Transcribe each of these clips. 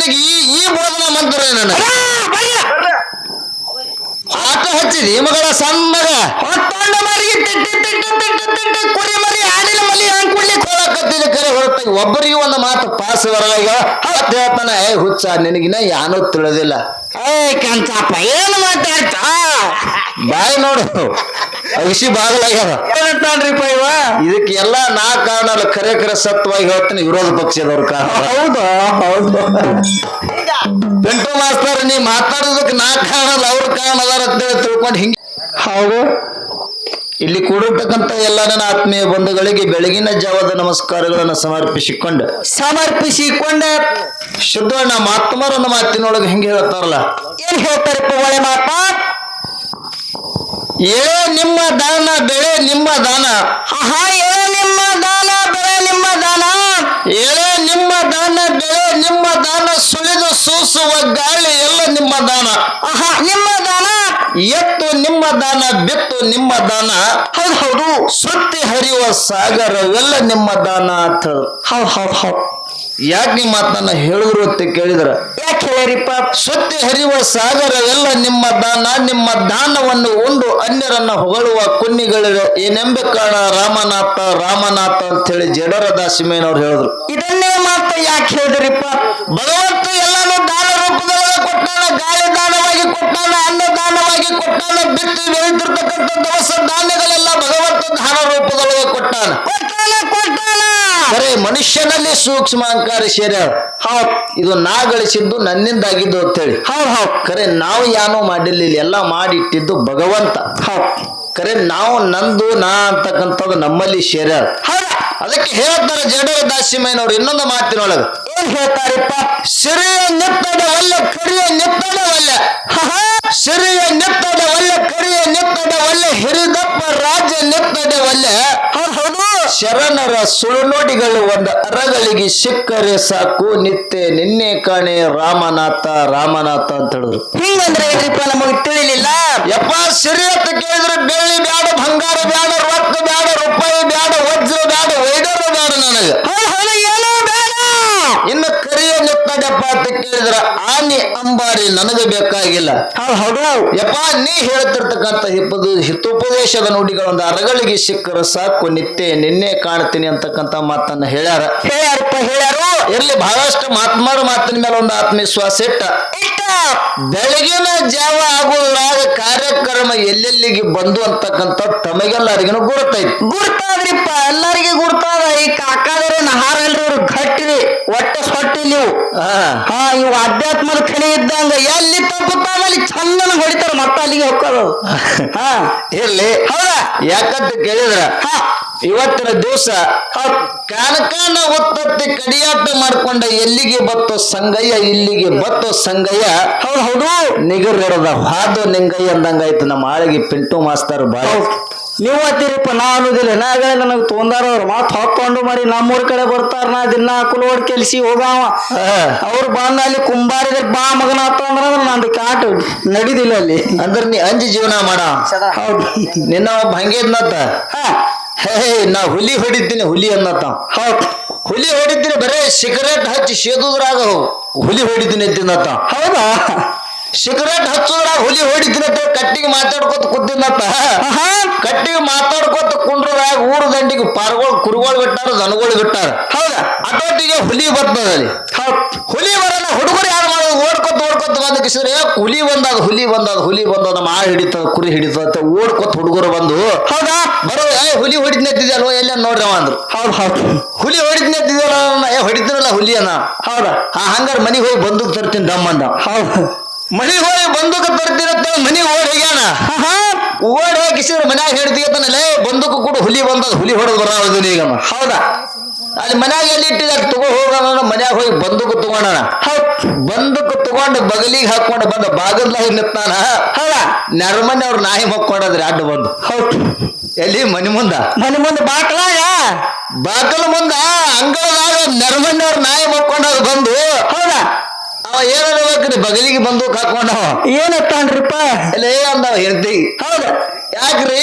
ನಿನಗೆ ಈ ಈ ಬೋಧನ ಮಂತ್ರ ನನ್ನ ಆಟ ಹಚ್ಚಿದಿ ಮಗಳ ಸಣ್ಣಗ ಹೊತ್ತೊಂಡ ಮರಿಗೆ ತಿಟ್ಟಿ ತಿಟ್ಟಿ ತಿಟ್ಟಿ ತಿಟ್ಟಿ ಹೋಗಕತ್ತಿದ ಕರೆ ಹೊರತ ಒಬ್ಬರಿಗೆ ಒಂದು ಮಾತು ಪಾಸ್ ಬರಲ್ಲ. ಹತ್ತು ಹೇಳ್ತಾನೆ ಏ ಹುಚ್ಚ ನಿನಗಿನ ಯಾನೂ ತಿಳಿದಿಲ್ಲ. ಏ ಕಂಚಪ್ಪ ಏನು ಮಾತಾಡ್ತಾ? ಬಾಯಿ ನೋಡು. ಅಗಿಸಿ ಬಾಗಲಾಗ್ಯಾವ ಏನಂತಾನ್ರಿಪ್ಪ ಇವ? ಇದಕ್ಕೆ ಎಲ್ಲಾ ನಾ ಕಾರಣ ಅಲ್ಲ ಕರೆ ಕರೆ ಸತ್ವಾಗಿ ಹೇಳ್ತೀನಿ ವಿರೋಧ ಪಕ್ಷದವ್ರ ಕಾರಣ. ಹೌದು? ಹೌದು? ಪಿಂಟು ಮಾಸ್ತರ್ ನೀ ಮಾತಾಡೋದಕ್ಕೆ ನಾ ಕಾರಣ ಅಲ್ಲ ಅವ್ರ ಕಾರಣ ಅದಾರ ಅಂತೇಳಿ ತಿಳ್ಕೊಂಡು ಹಿಂಗೆ ಹೌದು. ಇಲ್ಲಿ ಕೂಡಿರ್ತಕ್ಕಂಥ ಎಲ್ಲ ನನ್ನ ಆತ್ಮೀಯ ಬಂಧುಗಳಿಗೆ ಬೆಳಗಿನ ಜಾವದ ನಮಸ್ಕಾರಗಳನ್ನು ಸಮರ್ಪಿಸಿಕೊಂಡು ಸಮರ್ಪಿಸಿಕೊಂಡ ಶುದ್ಧ ಶುದ್ಧಣ್ಣ ಮಾತ್ಮರನ್ನ ಮಾತಿನೊಳಗೆ ಹೆಂಗೆ ಹೇಳ್ತಾರಲ್ಲ? ಏನ್ ಹೇಳ್ತಾರಪ್ಪ ಒಳ್ಳೆ ಮಾತ ಏ ನಿಮ್ಮ ದಾನ ಬೆಳೆ ನಿಮ್ಮ ದಾನ. ಆಹಾ ಏ ನಿಮ್ಮ ದಾನ ಬೆಳೆ ನಿಮ್ಮ ದಾನ. ಏ ನಿಮ್ಮ ದಾನ ಬೆಳೆ ನಿಮ್ಮ ದಾನ ಸುಳಿದು ಸೂಸುವ ಗಾಳಿ ಎಲ್ಲ ನಿಮ್ಮ ದಾನ. ಆಹಾ ನಿಮ್ಮ ದಾನ ಎತ್ತು ನಿಮ್ಮ ದಾನ ಬಿತ್ತು ನಿಮ್ಮ ದಾನ. ಹೌದು ಹೌದು ಸುತ್ತಿ ಹರಿಯುವ ಸಾಗರವೆಲ್ಲ ನಿಮ್ಮ ದಾನ ಅಂತ ಹೇಳ. ಹೌದು ಹೌದು ಹೌದು. ಯಾಕೆ ನಿಮ್ಮ ಮಾತನ್ನ ಹೇಳಿದ್ರು ಅಂತ ಕೇಳಿದ್ರ? ಯಾಕೆ ಹೇಳಿರಿಪ್ಪ ಸುತ್ತಿ ಹರಿಯುವ ಸಾಗರವೆಲ್ಲ ನಿಮ್ಮ ದಾನ ನಿಮ್ಮ ದಾನವನ್ನು ಉಂಡು ಅನ್ಯರನ್ನ ಹೊಗಳುವ ಕುನ್ನಿಗಳಿರ ಏನೆಂಬೆ ಕಾರಣ ರಾಮನಾಥ ರಾಮನಾಥ ಅಂತ ಹೇಳಿ ಜಡರ ದಾಸಿಮೇನವ್ರು ಹೇಳಿದ್ರು. ಇದನ್ನೇ ಮಾತ ಯಾಕೆ ಹೇಳಿದ್ರಿಪ್ಪ? ಭಗವಂತ ಎಲ್ಲಾನು ದಾನ ರೂಪದೊಳಗೆ ಕೊಟ್ಟಾನ ಗಾಳಿ ದಾನವಾಗಿ ಕೊಟ್ಟಾನ ಅನ್ನ ದಾನವಾಗಿ ಕೊಟ್ಟಾನ ಬಿತ್ತಿ ಬೆಳೆದಿರ್ತಕ್ಕಂಥ ದವಸ ಧಾನ್ಯಗಳೆಲ್ಲ ಭಗವಂತ ದಾನ ರೂಪದೊಳಗೆ ಕೊಟ್ಟಾನ. ಬರೇ ಮನುಷ್ಯನಲ್ಲಿ ಸೂಕ್ಷ್ಮ ಅಹಂಕಾರ ಸೇರ್ಯಾವ ಹೌ ಇದು ನಾ ಗಳಿಸಿದ್ದು ಅಂತ ಅಂತೇಳಿ. ಹೌ ಹೌ ಕರೆ ನಾವು ಯಾನೋ ಮಾಡಿಲ್ಲ ಎಲ್ಲ ಮಾಡಿಟ್ಟಿದ್ದು ಭಗವಂತ. ಹೌ ಕರೆ ನಾವು ನಂದು ನಾ ಅಂತಕ್ಕಂಥದ್ದು ನಮ್ಮಲ್ಲಿ ಸೇರ್ಯಾರ ಅದಕ್ಕೆ ಹೇಳ್ತಾರೆ ಜಡರ ದಾಸಿಮಯ್ಯನವ್ರು ಇನ್ನೊಂದು ಮಾತಿನೊಳಗೆ. ಏನ್ ಹೇಳ್ತಾರಿಪ್ಪ? ಸಿರಿಯ ಒಲ್ಲ ಕರಿಯ ನಿತ್ತಡ ಒಲ್ಲ ಆಹಾ, ಸಿರಿಯ ಒಲ್ಲ ಕರಿಯ ನಿತ್ತಡ ಒಲ್ಲ ಹಿರಿದಪ್ಪ ರಾಜ್ಯ ಹೌದು ಹೌದು. ಶರಣರ ಸುಳುನುಡಿಗಳು ಒಂದು ಅರಗಳಿಗೆ ಸಿಕ್ಕರೆ ಸಾಕು. ನಿತ್ಯ ನಿನ್ನೆ ಕಾಣೆ ರಾಮನಾಥ ರಾಮನಾಥ ಅಂತ ಹೇಳಿದ್ರು. ಹಿಂಗಂದ್ರೆ ಏನ್ರಿಪ್ಪ ನಮಗೆ ತಿಳಿಲಿಲ್ಲ. ಯಪ್ಪ ಸಿರಿ ಅಂತ ಕೇಳಿದ್ರೆ ಬೆಳ್ಳಿ ಬ್ಯಾಡ ಬಂಗಾರ ಬ್ಯಾಡ ರೊಕ್ಕ ಬ್ಯಾಡ ರೂಪಾಯಿ ಬ್ಯಾಡ ವಜ್ರ ಬ್ಯಾಡ ವೈಡರ ಬ್ಯಾಡ ನನಗೆ ಹೌದು ಹೌದು ಏನೋ ಬೇಡ ಇನ್ನು ಕರಿಯ ನಿತ್ತಡಪ್ಪ ಅಂತ ಕೇಳಿದ್ರ ಆನಿ ಅಂಬಾರಿ ನನಗೆ ಬೇಕಾಗಿಲ್ಲ. ಯಪ್ಪ ನೀ ಹೇಳ್ತಿರ್ತಕ್ಕಂಥ ಹಿಪ್ಪದು ಹಿತೋಪದೇಶದ ನುಡಿಗಳೊಂದು ಅರಗಳಿಗೆ ಸಿಕ್ಕರ ಸಾಕು ನಿತ್ಯ ನಿನ್ನೆ ಕಾಣ್ತೀನಿ ಅಂತಕ್ಕಂಥ ಮಾತನ್ನ ಹೇಳ್ಯಾರ. ಹೇಳ್ಯಾರಪ್ಪ ಹೇಳ್ಯಾರು. ಇರ್ಲಿ ಬಹಳಷ್ಟು ಮಾತ್ಮಾರ ಮಾತಿನ ಮೇಲೆ ಒಂದು ಆತ್ಮವಿಶ್ವಾಸ ಇಟ್ಟ. ಇಷ್ಟ ಬೆಳಗಿನ ಜಾವ ಆಗುವಾಗ ಕಾರ್ಯಕ್ರಮ ಎಲ್ಲೆಲ್ಲಿಗೆ ಬಂದು ಅಂತಕ್ಕಂಥ ತಮಗೆಲ್ಲರಿಗೂ ಗುರುತೈತಿ. ಗುರ್ತಾದ್ರಿಪ್ಪ ಎಲ್ಲರಿಗೆ ಗುರ್ತಾದ ಈ ಕಾಕಾದ್ರೆ ನಹಾರ ಹಾ ಹಾ ಇವು ಅಧ್ಯಾತ್ಮದ ಕಣಿ ಇದ್ದಂಗ ಎಲ್ಲಿ ತಪ್ಪುತ್ತಾಗ ಅಲ್ಲಿ ಚಂದನ ಹೊಡಿತಾರ ಮತ್ತ ಅಲ್ಲಿಗೆ ಹೋಗೋದು ಹಾ. ಇರ್ಲಿ ಹೌದಾ? ಯಾಕಂತ ಕೇಳಿದ್ರ? ಹಾ. ಇವತ್ತಿನ ದಿವಸ ಕಾನಕಾನ ಒತ್ತತ್ತಿ ಕಡಿಯಾಟ ಮಾಡ್ಕೊಂಡ ಎಲ್ಲಿಗೆ ಬತ್ತೋ ಸಂಗಯ್ಯ ಇಲ್ಲಿಗೆ ಬತ್ತೋ ಸಂಗಯ್ಯ. ಹೌದು ಹೌದು. ನಿಗರ್ರದ ಹಾದು ನಿಂಗಯ್ಯ ಅಂದಂಗಾಯ್ತು ನಮ್ಮ ಆಳಿಗೆ ಪಿಂಟು ಮಾಸ್ತರ್ ಬಾಳ ನೀವು ಅದಿರಿಪ್ಪ ನಾ ಅನ್ನೋದಿಲ್ಲ. ನಾಗಲೇ ನನಗೆ ತೊಂದಾರ ಅವ್ರು ಮಾತು ಹಾಕೊಂಡು ಮಾಡಿ ನಮ್ಮೂರ್ ಕಡೆ ಬರ್ತಾರ ನಾ ದಿನ ಕುಲೋಡ್ ಕೆಲ್ಸಿ ಹೋಗಾವ. ಅವ್ರು ಬಂದ ಅಲ್ಲಿ ಕುಂಬಾರಿದ್ರೆ ಬಾ ಮಗನ ಅಂದ್ರ ನಂದು ಕಾಟ ನಡೀದಿಲ್ಲ ಅಲ್ಲಿ. ಅಂದ್ರ ನೀ ಅಂಜಿ ಜೀವನ ಮಾಡ. ಹೌದು. ನಿನ್ನ ಒಬ್ಬ ಹಂಗೆ ಇದ್ನತ್ತ ಹಾ. ಹೇ ನಾ ಹುಲಿ ಹೊಡಿದ್ದೀನಿ ಹುಲಿ ಅನ್ನತ್ತ ಹೌದು. ಹುಲಿ ಹೊಡಿತೀನಿ ಬರೇ ಸಿಗರೇಟ್ ಹಚ್ಚಿ ಸೇದುದ್ರಾಗ ಹುಲಿ ಹೊಡಿದ್ದೀನಿ ತಿನ್ನತ್ತ ಹೌದಾ? ಸಿಗರೇಟ್ ಹಚ್ಚುದ್ರಾಗ ಹುಲಿ ಅಂತ ಕಟ್ಟಿಗೆ ಮಾತಾಡ್ಕೊತ ಕೂತಿನತ್ತ. ಕಟ್ಟಿಗೆ ಮಾತಾಡ್ಕೊತ ಕುಂಡ್ರದಾಗ ಊರು ದಂಡಿಗೆ ಪಾರ್ಗಳು ಕುರುಗಳು ಬಿಟ್ಟಾರ ದನಗಳು ಬಿಟ್ಟಾರ. ಹೌದಾ? ಅದೊಟ್ಟಿಗೆ ಹುಲಿ ಬರ್ತದಲ್ಲಿ ಹುಲಿ ಬರಲ್ಲ ಹುಡುಗರು ಯಾರು ಮಾಡೋದು? ಓಡ್ಕೊತ ಓಡ್ಕೊತ ಬಂದ ಕಿಸಿದ್ರೆ ಹುಲಿ ಬಂದಾಗ ಹುಲಿ ಬಂದದ ಹುಲಿ ಬಂದದ ಮಾ ಹಿಡಿತದ ಕುರಿ ಹಿಡಿತದ ಅಂತ ಓಡ್ಕೊತ ಹುಡುಗರು ಬಂದು ಹೌದಾ? ಬರೋ ಏ ಹುಲಿ ಹೊಡಿದ್ ನೆತ್ತಿದ್ಯಲ್ವ ಎಲ್ಲ ನೋಡ್ರಿ ಅವ ಅಂದ್ರು. ಹೌದು ಹೌದು. ಹುಲಿ ಹೊಡಿದ್ ನೆತ್ತಿದ್ಯಲ್ಲ ಏ ಹೊಡಿತಿರಲ್ಲ ಹುಲಿ ಅನ್ನ ಹೌದಾ? ಆ ಹಂಗಾರ ಮನಿಗೆ ಹೋಗಿ ಬಂದೂಕ್ ತರ್ತೀನಿ ದಮ್ ಅಂದ. ಹೌದು. ಮನಿಗೆ ಹೋಗಿ ಬಂದೂಕ ಬರ್ತಿರತ್ತ ಮನಿ ಓಡಿ ಹೋಗ್ಯಾನ. ಓಡಿ ಹೇಳ್ತೀವಿ ಮನ್ಯಾಗ ಹಿಡ್ತೀಗತ್ತಾನಲ್ಲೇ ಬಂದೂಕು ಕೂಡ ಹುಲಿ ಬಂದದ ಹುಲಿ ಹೊಡೆದು ಬರೋದು ಈಗ. ಹೌದಾ? ಅಲ್ಲಿ ಮನ್ಯಾಗ ಎಲ್ಲಿ ಇಟ್ಟಿದ ತಗೋ ಹೋಗೋಣ ಮನ್ಯಾಗ ಹೋಗಿ ಬಂದೂಕು ತಗೋಣ ಬಂದೂಕು ತಗೊಂಡು ಬಗಲಿಗೆ ಹಾಕೊಂಡು ಬಂದ ಬಾಗಲ್ದಾಗ ನಿಂತಾನ ಹೌದ? ನರಮನೆ ಅವ್ರ ನಾಯಿ ಮಕ್ಕೊಂಡದ್ರಿ ಅಡ್ಡ ಬಂದು. ಹೌದು. ಎಲ್ಲಿ? ಮನಿ ಮುಂದ. ಮನೆ ಮುಂದೆ ಬಾಕಲ ಬಾಕಲ ಮುಂದ ಅಂಗಳದಾಗ ನರಮನೆ ಅವ್ರ ನಾಯಿ ಮಕ್ಕೊಂಡದ್ ಬಂದು. ಹೌದಾ? ಅವ ಏನಾಗ್ರಿ ಬಗಲಿಗೆ ಬಂದು ಹಾಕೊಂಡವ. ಏನತ್ತಾನ್ರಿಪ್ಪ? ಅಲ್ಲೇ ಅಂದವ ಹೆಂಡತಿ. ಹೌದ. ಯಾಕ್ರಿ?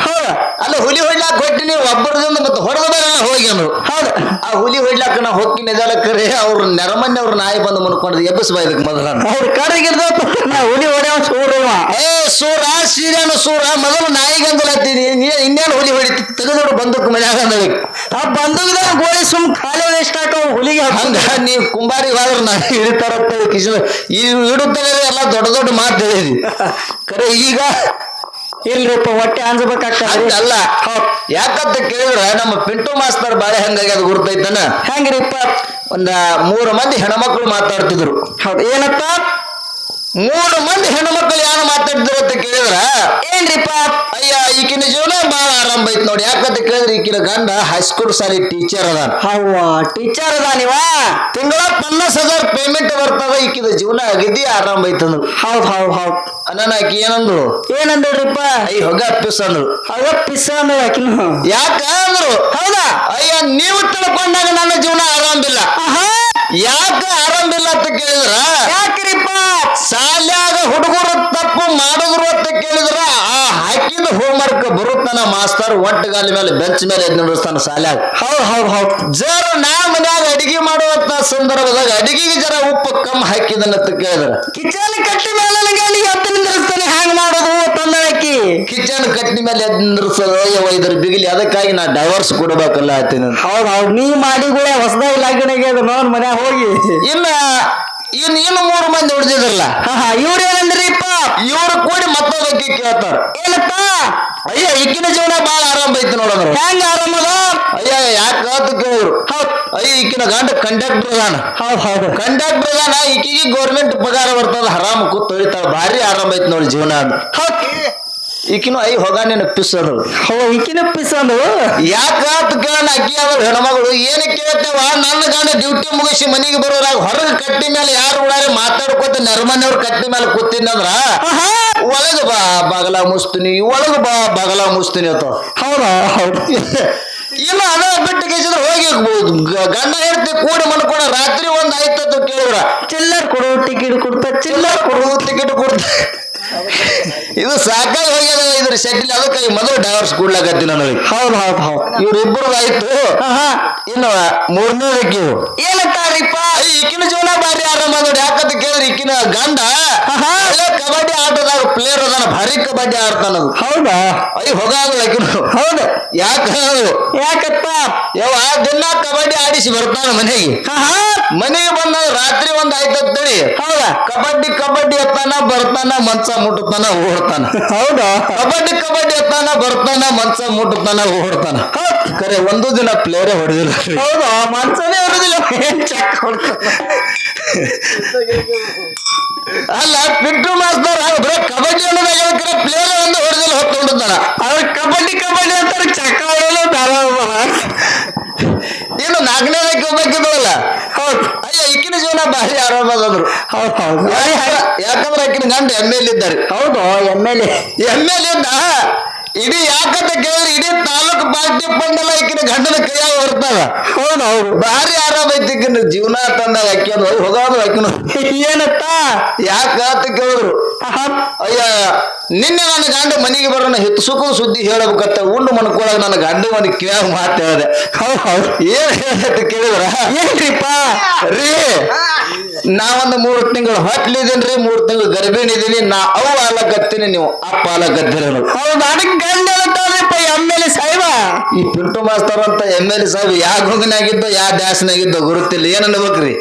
ಹೌದಾ. ಅಲ್ಲ ಹುಲಿ ಹೊಡ್ಲಾಕ್ ಹೊಟ್ಟಿನಿ ಒಬ್ಬರದಿಂದ ಮತ್ತೆ ಹೊಡೆದ ಬರಲ್ಲ ಹೋಗಿ ಅಂದ್ರು. ಹೌದು. ಆ ಹುಲಿ ಹೊಡ್ಲಾಕ ನಾ ಹೊಕ್ಕಿ ಕರೆ ಅವ್ರ ನೆರಮನ್ನೆ ಅವ್ರ ನಾಯಿ ಬಂದು ಮುನ್ಕೊಂಡ್ರಿ ಎಬ್ಬಿಸ್ಬಾ ಇದಕ್ಕೆ ಮೊದಲ ಅವ್ರ ಕಡೆಗಿಡ್ದ ನಾ ಹುಲಿ ಹೊಡೆಯವ ಸೂರವ ಏ ಸೂರ ಸೀರೆನು ಸೂರ ಮೊದಲು ನಾಯಿಗೆ ಅಂದಲತ್ತೀನಿ ಇನ್ನೇನು ಹುಲಿ ಹೊಡಿತಿ? ತೆಗೆದೋಡು ಬಂದಕ್ಕೆ ಮನ್ಯಾಗ ಅಂದಳಿಗೆ. ಆ ಬಂದೂಕದಾಗ ಗೋಳಿ ಸುಮ್ ಖಾಲಿ ಎಷ್ಟ ಹಾಕವ ಹುಲಿಗೆ ಹಂಗ ನೀವು ಕುಂಬಾರಿ ಹೋದ್ರೆ ನಾ ಹಿಡಿತಾರತ್ತ ಕಿಶನ್ ಈ ಇಡುತ್ತಲೇ ಎಲ್ಲ ದೊಡ್ಡ ದೊಡ್ಡ ಮಾತು ಹೇಳಿದಿ. ಕರೆ ಈಗ ಇಲ್ರಿಪ್ಪ ಹೊಟ್ಟೆ ಅಂಜಬೇಕಾಗ್ತದೆ. ಅಲ್ಲ. ಯಾಕಂತ ಕೇಳಿದ್ರ ನಮ್ಮ ಪಿಂಟು ಮಾಸ್ತರ್ ಬಾಳೆ ಹಂಗಾಗಿ ಅದು ಗುರ್ತೈತನ? ಹೆಂಗ್ರಿಪ್ಪ? ಒಂದ ಮೂರು ಮಂದಿ ಹೆಣ್ಮಕ್ಳು ಮಾತಾಡ್ತಿದ್ರು. ಹೌದು ಏನಪ್ಪ? ಮೂರು ಮಂದಿ ಮಕ್ಕಳು ಯಾರು ಮಾತಾಡ್ತಿದ್ರು ಅಂತ ಕೇಳಿದ್ರ ಏನ್ರಿಪ್ಪ? ಅಯ್ಯ ಈಕಿನ ಜೀವನ ಬಹಳ ಆರಂಭ ಐತ್ ನೋಡಿ. ಯಾಕಂತ ಕೇಳಿದ್ರೆ ಈಕಿನ ಗಂಡ ಹೈಸ್ಕೂಲ್ ಸಾರಿ ಟೀಚರ್ ಅದಾನ. ಹವ್ವ ಟೀಚರ್ ಅದ ನೀವ ತಿಂಗಳ ಪನ್ನಾಸ್ ಹಜಾರ್ ಪೇಮೆಂಟ್ ಬರ್ತದ ಈಕಿನ ಜೀವನ ಅಗದಿ ಆರಾಮ ಐತಂದ್ರು ಹೌದ್ ಹೌದ್ ಹೌದ್. ಅನ್ನ ಆಕಿ ಏನಂದ್ರು? ಏನಂದ್ರಿಪ್ಪ ಅಯ್ಯ ಹೊಗ ಪಿಸ್ ಅಂದ್ರು. ಹೊಗ ಪಿಸ್ ಅಂದ್ರೆ ಆಕಿನ. ಯಾಕ ಅಂದ್ರು? ಹೌದಾ? ಅಯ್ಯ ನೀವು ತಿಳ್ಕೊಂಡಾಗ ನನ್ನ ಜೀವನ ಆರಾಮಿಲ್ಲ ಆಹಾ! ಯಾಕ ಆರಾಮಿಲ್ಲ ಅಂತ ಕೇಳಿದ್ರ? ಯಾಕ್ರಿಪ್ಪ? ಶಾಲ್ಯಾಗ ಹುಡುಗರು ತಪ್ಪು ಮಾಡಿದ್ರು ಅಂತ ಕೇಳಿದ್ರ. ಆ ಹಾಕಿದ ಹೋಮ್ವರ್ಕ್ ಬರುತ್ತಾನ ಮಾಸ್ತರ್ ಒಟ್ಟಗಾಲ ಮೇಲೆ ಬೆಂಚ್ ಮೇಲೆ ಎದ್ದು ನಡೆಸ್ತಾನ ಶಾಲ್ಯಾಗ. ಹೌದ್ ಹೌದ್ ಹೌದ್. ಜರ ನಾ ಮನ್ಯಾಗ ಅಡಿಗೆ ಮಾಡುವಂತ ಸಂದರ್ಭದಾಗ ಅಡಿಗೆಗೆ ಜರ ಉಪ್ಪು ಕಮ್ಮಿ ಹಾಕಿದನಂತ ಕೇಳಿದ್ರ. ಕಿಚನ್ ಕಟ್ಟಿ ಮೇಲೆ ಗಾಳಿ ಹತ್ತು ನಿಂದಿರ್ಸ್ತಾನೆ ಹ್ಯಾಂಗ್ ಮಾಡೋದು ತಂದಳಕ್ಕಿ ಕಿಚನ್ ಕಟ್ಟಿ ಮೇಲೆ ಎದ್ದು ಯವ್ವ ಇದ್ರ ಬಿಗಿಲಿ ಅದಕ್ಕಾಗಿ ನಾ ಡೈವರ್ಸ್ ಕೊಡಬೇಕಲ್ಲ ಆತೀನಿ ಹೌದ್ ಹೌದ್. ನೀ ಮಾಡಿ ಕೂಡ ಹೊಸದಾಗಿ ಲಾಗಿನ ನೋಡ್ ಮನ್ಯಾಗ ಹೋಗಿ. ಇನ್ನ ಇನ್ ಇನ್ನು ಮೂರು ಮಂದಿ ಉಳಿದಿದ್ರಲ್ಲ? ಇವ್ರು ಏನಂದ್ರಿಪ್ಪ ಇವ್ರು ಕೂಡಿ ಮತ್ತೊಂದಕ್ಕೆ ಕೇಳ್ತಾರ. ಏನಪ್ಪ? ಅಯ್ಯ ಈಕಿನ ಜೀವನ ಬಾಳ ಆರಾಮ ಐತಿ ನೋಡಂದ್ರ ಹೆಂಗ ಆರಾಮದ ಅಯ್ಯ ಯಾಕೆ ಕೇಳಿದ್ರು. ಅಯ್ಯ ಈಕಿನ ಗಂಡ ಕಂಡಕ್ಟರ್ ಅದಾನ. ಹೌದು ಹೌದು. ಕಂಡಕ್ಟರ್ ಅದಾನ ಈಕಿಗೆ ಗೌರ್ಮೆಂಟ್ ಪಗಾರ ಬರ್ತದ ಆರಾಮ ಕೂತ್ ತೊಳಿತಾಳ. ಭಾರಿ ಆರಾಮ ಐತಿ ನೋಡಿ ಜೀವನ ಅಂತ ಹೌದ್. ಈಕಿನ ಐ ಹೋಗ ನೀನು ಪಿಸ್ಸರು ಹೋ ಈಕಿನ ಪಿಸಂದು ಯಾಕ ಅಂತ ಕೇಳೋಣ ಅಕ್ಕಿ ಅವ್ರ ಹೆಣ್ಮಗಳು ಏನ್ ಕೇಳ್ತೇವ ನನ್ನ ಗಂಡ ಡ್ಯೂಟಿ ಮುಗಿಸಿ ಮನೆಗೆ ಬರೋರಾಗ ಹೊರಗೆ ಕಟ್ಟಿ ಮೇಲೆ ಯಾರು ಉಡಾರೆ ಮಾತಾಡ್ಕೋತ ನೆರಮನೆಯವ್ರ ಕಟ್ಟಿ ಮೇಲೆ ಆಹಾ! ಒಳಗ ಬಾ ಬಗಲ ಮುಸ್ತೀನಿ ಒಳಗ ಬಾ ಬಗಲ ಮುಸ್ತೀನಿ ಅಂತ. ಹೌದಾ? ಹೌದು. ಇಲ್ಲ ಅದ ಬಿಟ್ಟು ಕೇಸಿದ್ರೆ ಹೋಗಿ ಗಂಡ ಹೆಂಡತಿ ಕೂಡಿ ಮನ್ಕೊಂಡ ರಾತ್ರಿ ಒಂದ್ ಆಯ್ತದ ಕೇಳಿದ್ರ. ಚಿಲ್ಲರ್ ಕೊಡು ಟಿಕೆಟ್ ಕೊಡ್ತಾ ಚಿಲ್ಲರ್ ಕೊಡು. ಟಿಕೆಟ್ ಕೊಡ್ತ. ಇದು ಸಾಕಾಗಿ ಹೋಗ್ಯದ ಇದ್ರ ಅದು ಅದಕ್ಕೆ ಮೊದಲು ಡೈವರ್ಸ್ ಕೂಡ್ಲಾಕತ್ತಿ ನನಗೆ ಹೌದು ಹೌದ್ ಹೌದ್. ಇವ್ರಿಬ್ರು ಆಯ್ತು. ಇನ್ನು ಮೂರನೇದಕ್ಕೆ ಏನಂತಾರಿಪ್ಪ ಈಕಿನ ಜೀವನ ಬಾರಿ ಆರಾಮ ನೋಡಿ ಯಾಕಂತ ಕೇಳಿದ್ರೆ ಈಕಿನ ಗಂಡ. ಒಳ್ಳೆ ಕಬಡ್ಡಿ ಪ್ಲೇಯರ್ ಅದಾನ ಭಾರಿ ಕಬಡ್ಡಿ ಆಡ್ತಾನ ಹೌದಾ? ಅಯ್ಯ ಹೋಗಾಗಲ್ಲ ಆಕಿನು. ಹೌದು. ಯಾಕ ಯಾಕಪ್ಪ? ಯಾವ ದಿನ ಕಬಡ್ಡಿ ಆಡಿಸಿ ಬರ್ತಾನ ಮನೆಗೆ? ಹಾ ಮನೆಗೆ ಬಂದ ರಾತ್ರಿ ಒಂದ್ ಆಯ್ತಂತೇಳಿ ಹೌದಾ? ಕಬಡ್ಡಿ ಕಬಡ್ಡಿ ಎತ್ತಾನ ಬರ್ತಾನ ಮಂಚ ಮುಟ್ಟುತ್ತಾನ ಓಡ್ತಾನ. ಹೌದಾ? ಕಬಡ್ಡಿ ಕಬಡ್ಡಿ ಎತ್ತಾನ ಬರ್ತಾನ ಮಂಚ ಮುಟ್ಟುತ್ತಾನ ಓಡ್ತಾನ. ಕರೆ ಒಂದು ದಿನ ಪ್ಲೇಯರ್ ಹೊಡೆದಿಲ್ಲ. ಹೌದಾ? ಮನ್ಸನೇ ಹೊಡೆದಿಲ್ಲ. ಚೆಕ್ ಅಲ್ಲ ಪಿಟ್ಟು ಮಾಸ್ತಾರ ಬರೀ ಕಬಡ್ಡಿ ಅನ್ನೋದಾಗ ಪ್ಲೇಯರ್ ಒಂದು ಹೊಡೆದಿಲ್ಲ ಹೊತ್ಕೊಂಡಿದ್ದಾನ ಅವ್ರ ಕಬಡ್ಡಿ ಕಬಡ್ಡಿ ಅಂತಾರೆ ಚಕ್ಕ ಹೊಡೆಯಲು ಏನು ಇನ್ನು ನಾಲ್ಕನೇದಕ್ಕೆ ಹೋಗ್ಬೇಕಿದ್ದಲ್ಲ ಹೌದು. ಅಯ್ಯ ಈಕಿನ ಜೀವನ ಭಾರಿ ಆರಾಮ ಹೌದು ಹೌದ್ ಹೌದು. ಯಾಕಂದ್ರೆ ಆಕಿನ ಗಂಡ ಎಂ ಎಲ್ ಇದ್ದಾರೆ. ಹೌದು M L A. M L ಇದ್ದ ಇಡೀ ಯಾಕಂತ ಕೇಳಿದ್ರೆ ಇಡೀ ತಾಲೂಕು ಪಾರ್ಟಿ ಪಂಡಲ ಈಕಿನ ಗಂಡನ ಕೈಯಾಗ ಹೊರ್ತಾವ ಹೌದು ಹೌದು. ಭಾರಿ ಆರಾಮ ಐತಿ ಈಕಿನ ಜೀವನ ತಂದ ಅಂದ್ ಹೋಗೋದು ಅಕ್ಕಿನ ಏನತ್ತ ಯಾಕ ಅಂತ ಕೇಳಿದ್ರು. ಅಯ್ಯ ನಿನ್ನೆ ನನ್ನ ಗಂಡ ಮನೆಗೆ ಬರೋಣ ಹಿತ್ತು ಸುಖ ಸುದ್ದಿ ಹೇಳಬೇಕತ್ತ ಉಂಡು ಮನ್ಕೊಳಗ ನನ್ನ ಗಂಡ ಒಂದು ಕೇಳ ಮಾತು ಹೇಳಿದೆ. ಹೌದ್ ಏನ್ ಹೇಳ ಕೇಳಿದ್ರ? ಏನ್ರಿಪ್ಪ? ರೀ ನಾವೊಂದು ಮೂರು ತಿಂಗಳು ರೀ ಮೂರು ತಿಂಗಳು ಗರ್ಭಿಣಿ ಇದೀನಿ ನಾ ಅವು ಆಲಕತ್ತೀನಿ ನೀವು ಅಪ್ಪ ಆಲಕತ್ತೀರಿ. ಹೌದು ಅದಕ್ಕೆ ಗಂಡ ಹೇಳ್ತಾರಪ್ಪ ಎಂ ಎಲ್ ಎ ಸಾಹೇಬ. ಈ ಪಿಂಟು ಮಾಸ್ತರ್ ಅಂತ ಎಂ ಎಲ್ ಎ ಸಾಹೇಬ್ ಯಾವ ಗುಂಗನಾಗಿದ್ದೋ ಯಾವ ಡ್ಯಾಸ್ನಾಗಿದ್ದೋ ಗುರುತಿಲ್ಲ. ಏನ್ ಅನ್ಬೇಕ್ರಿ?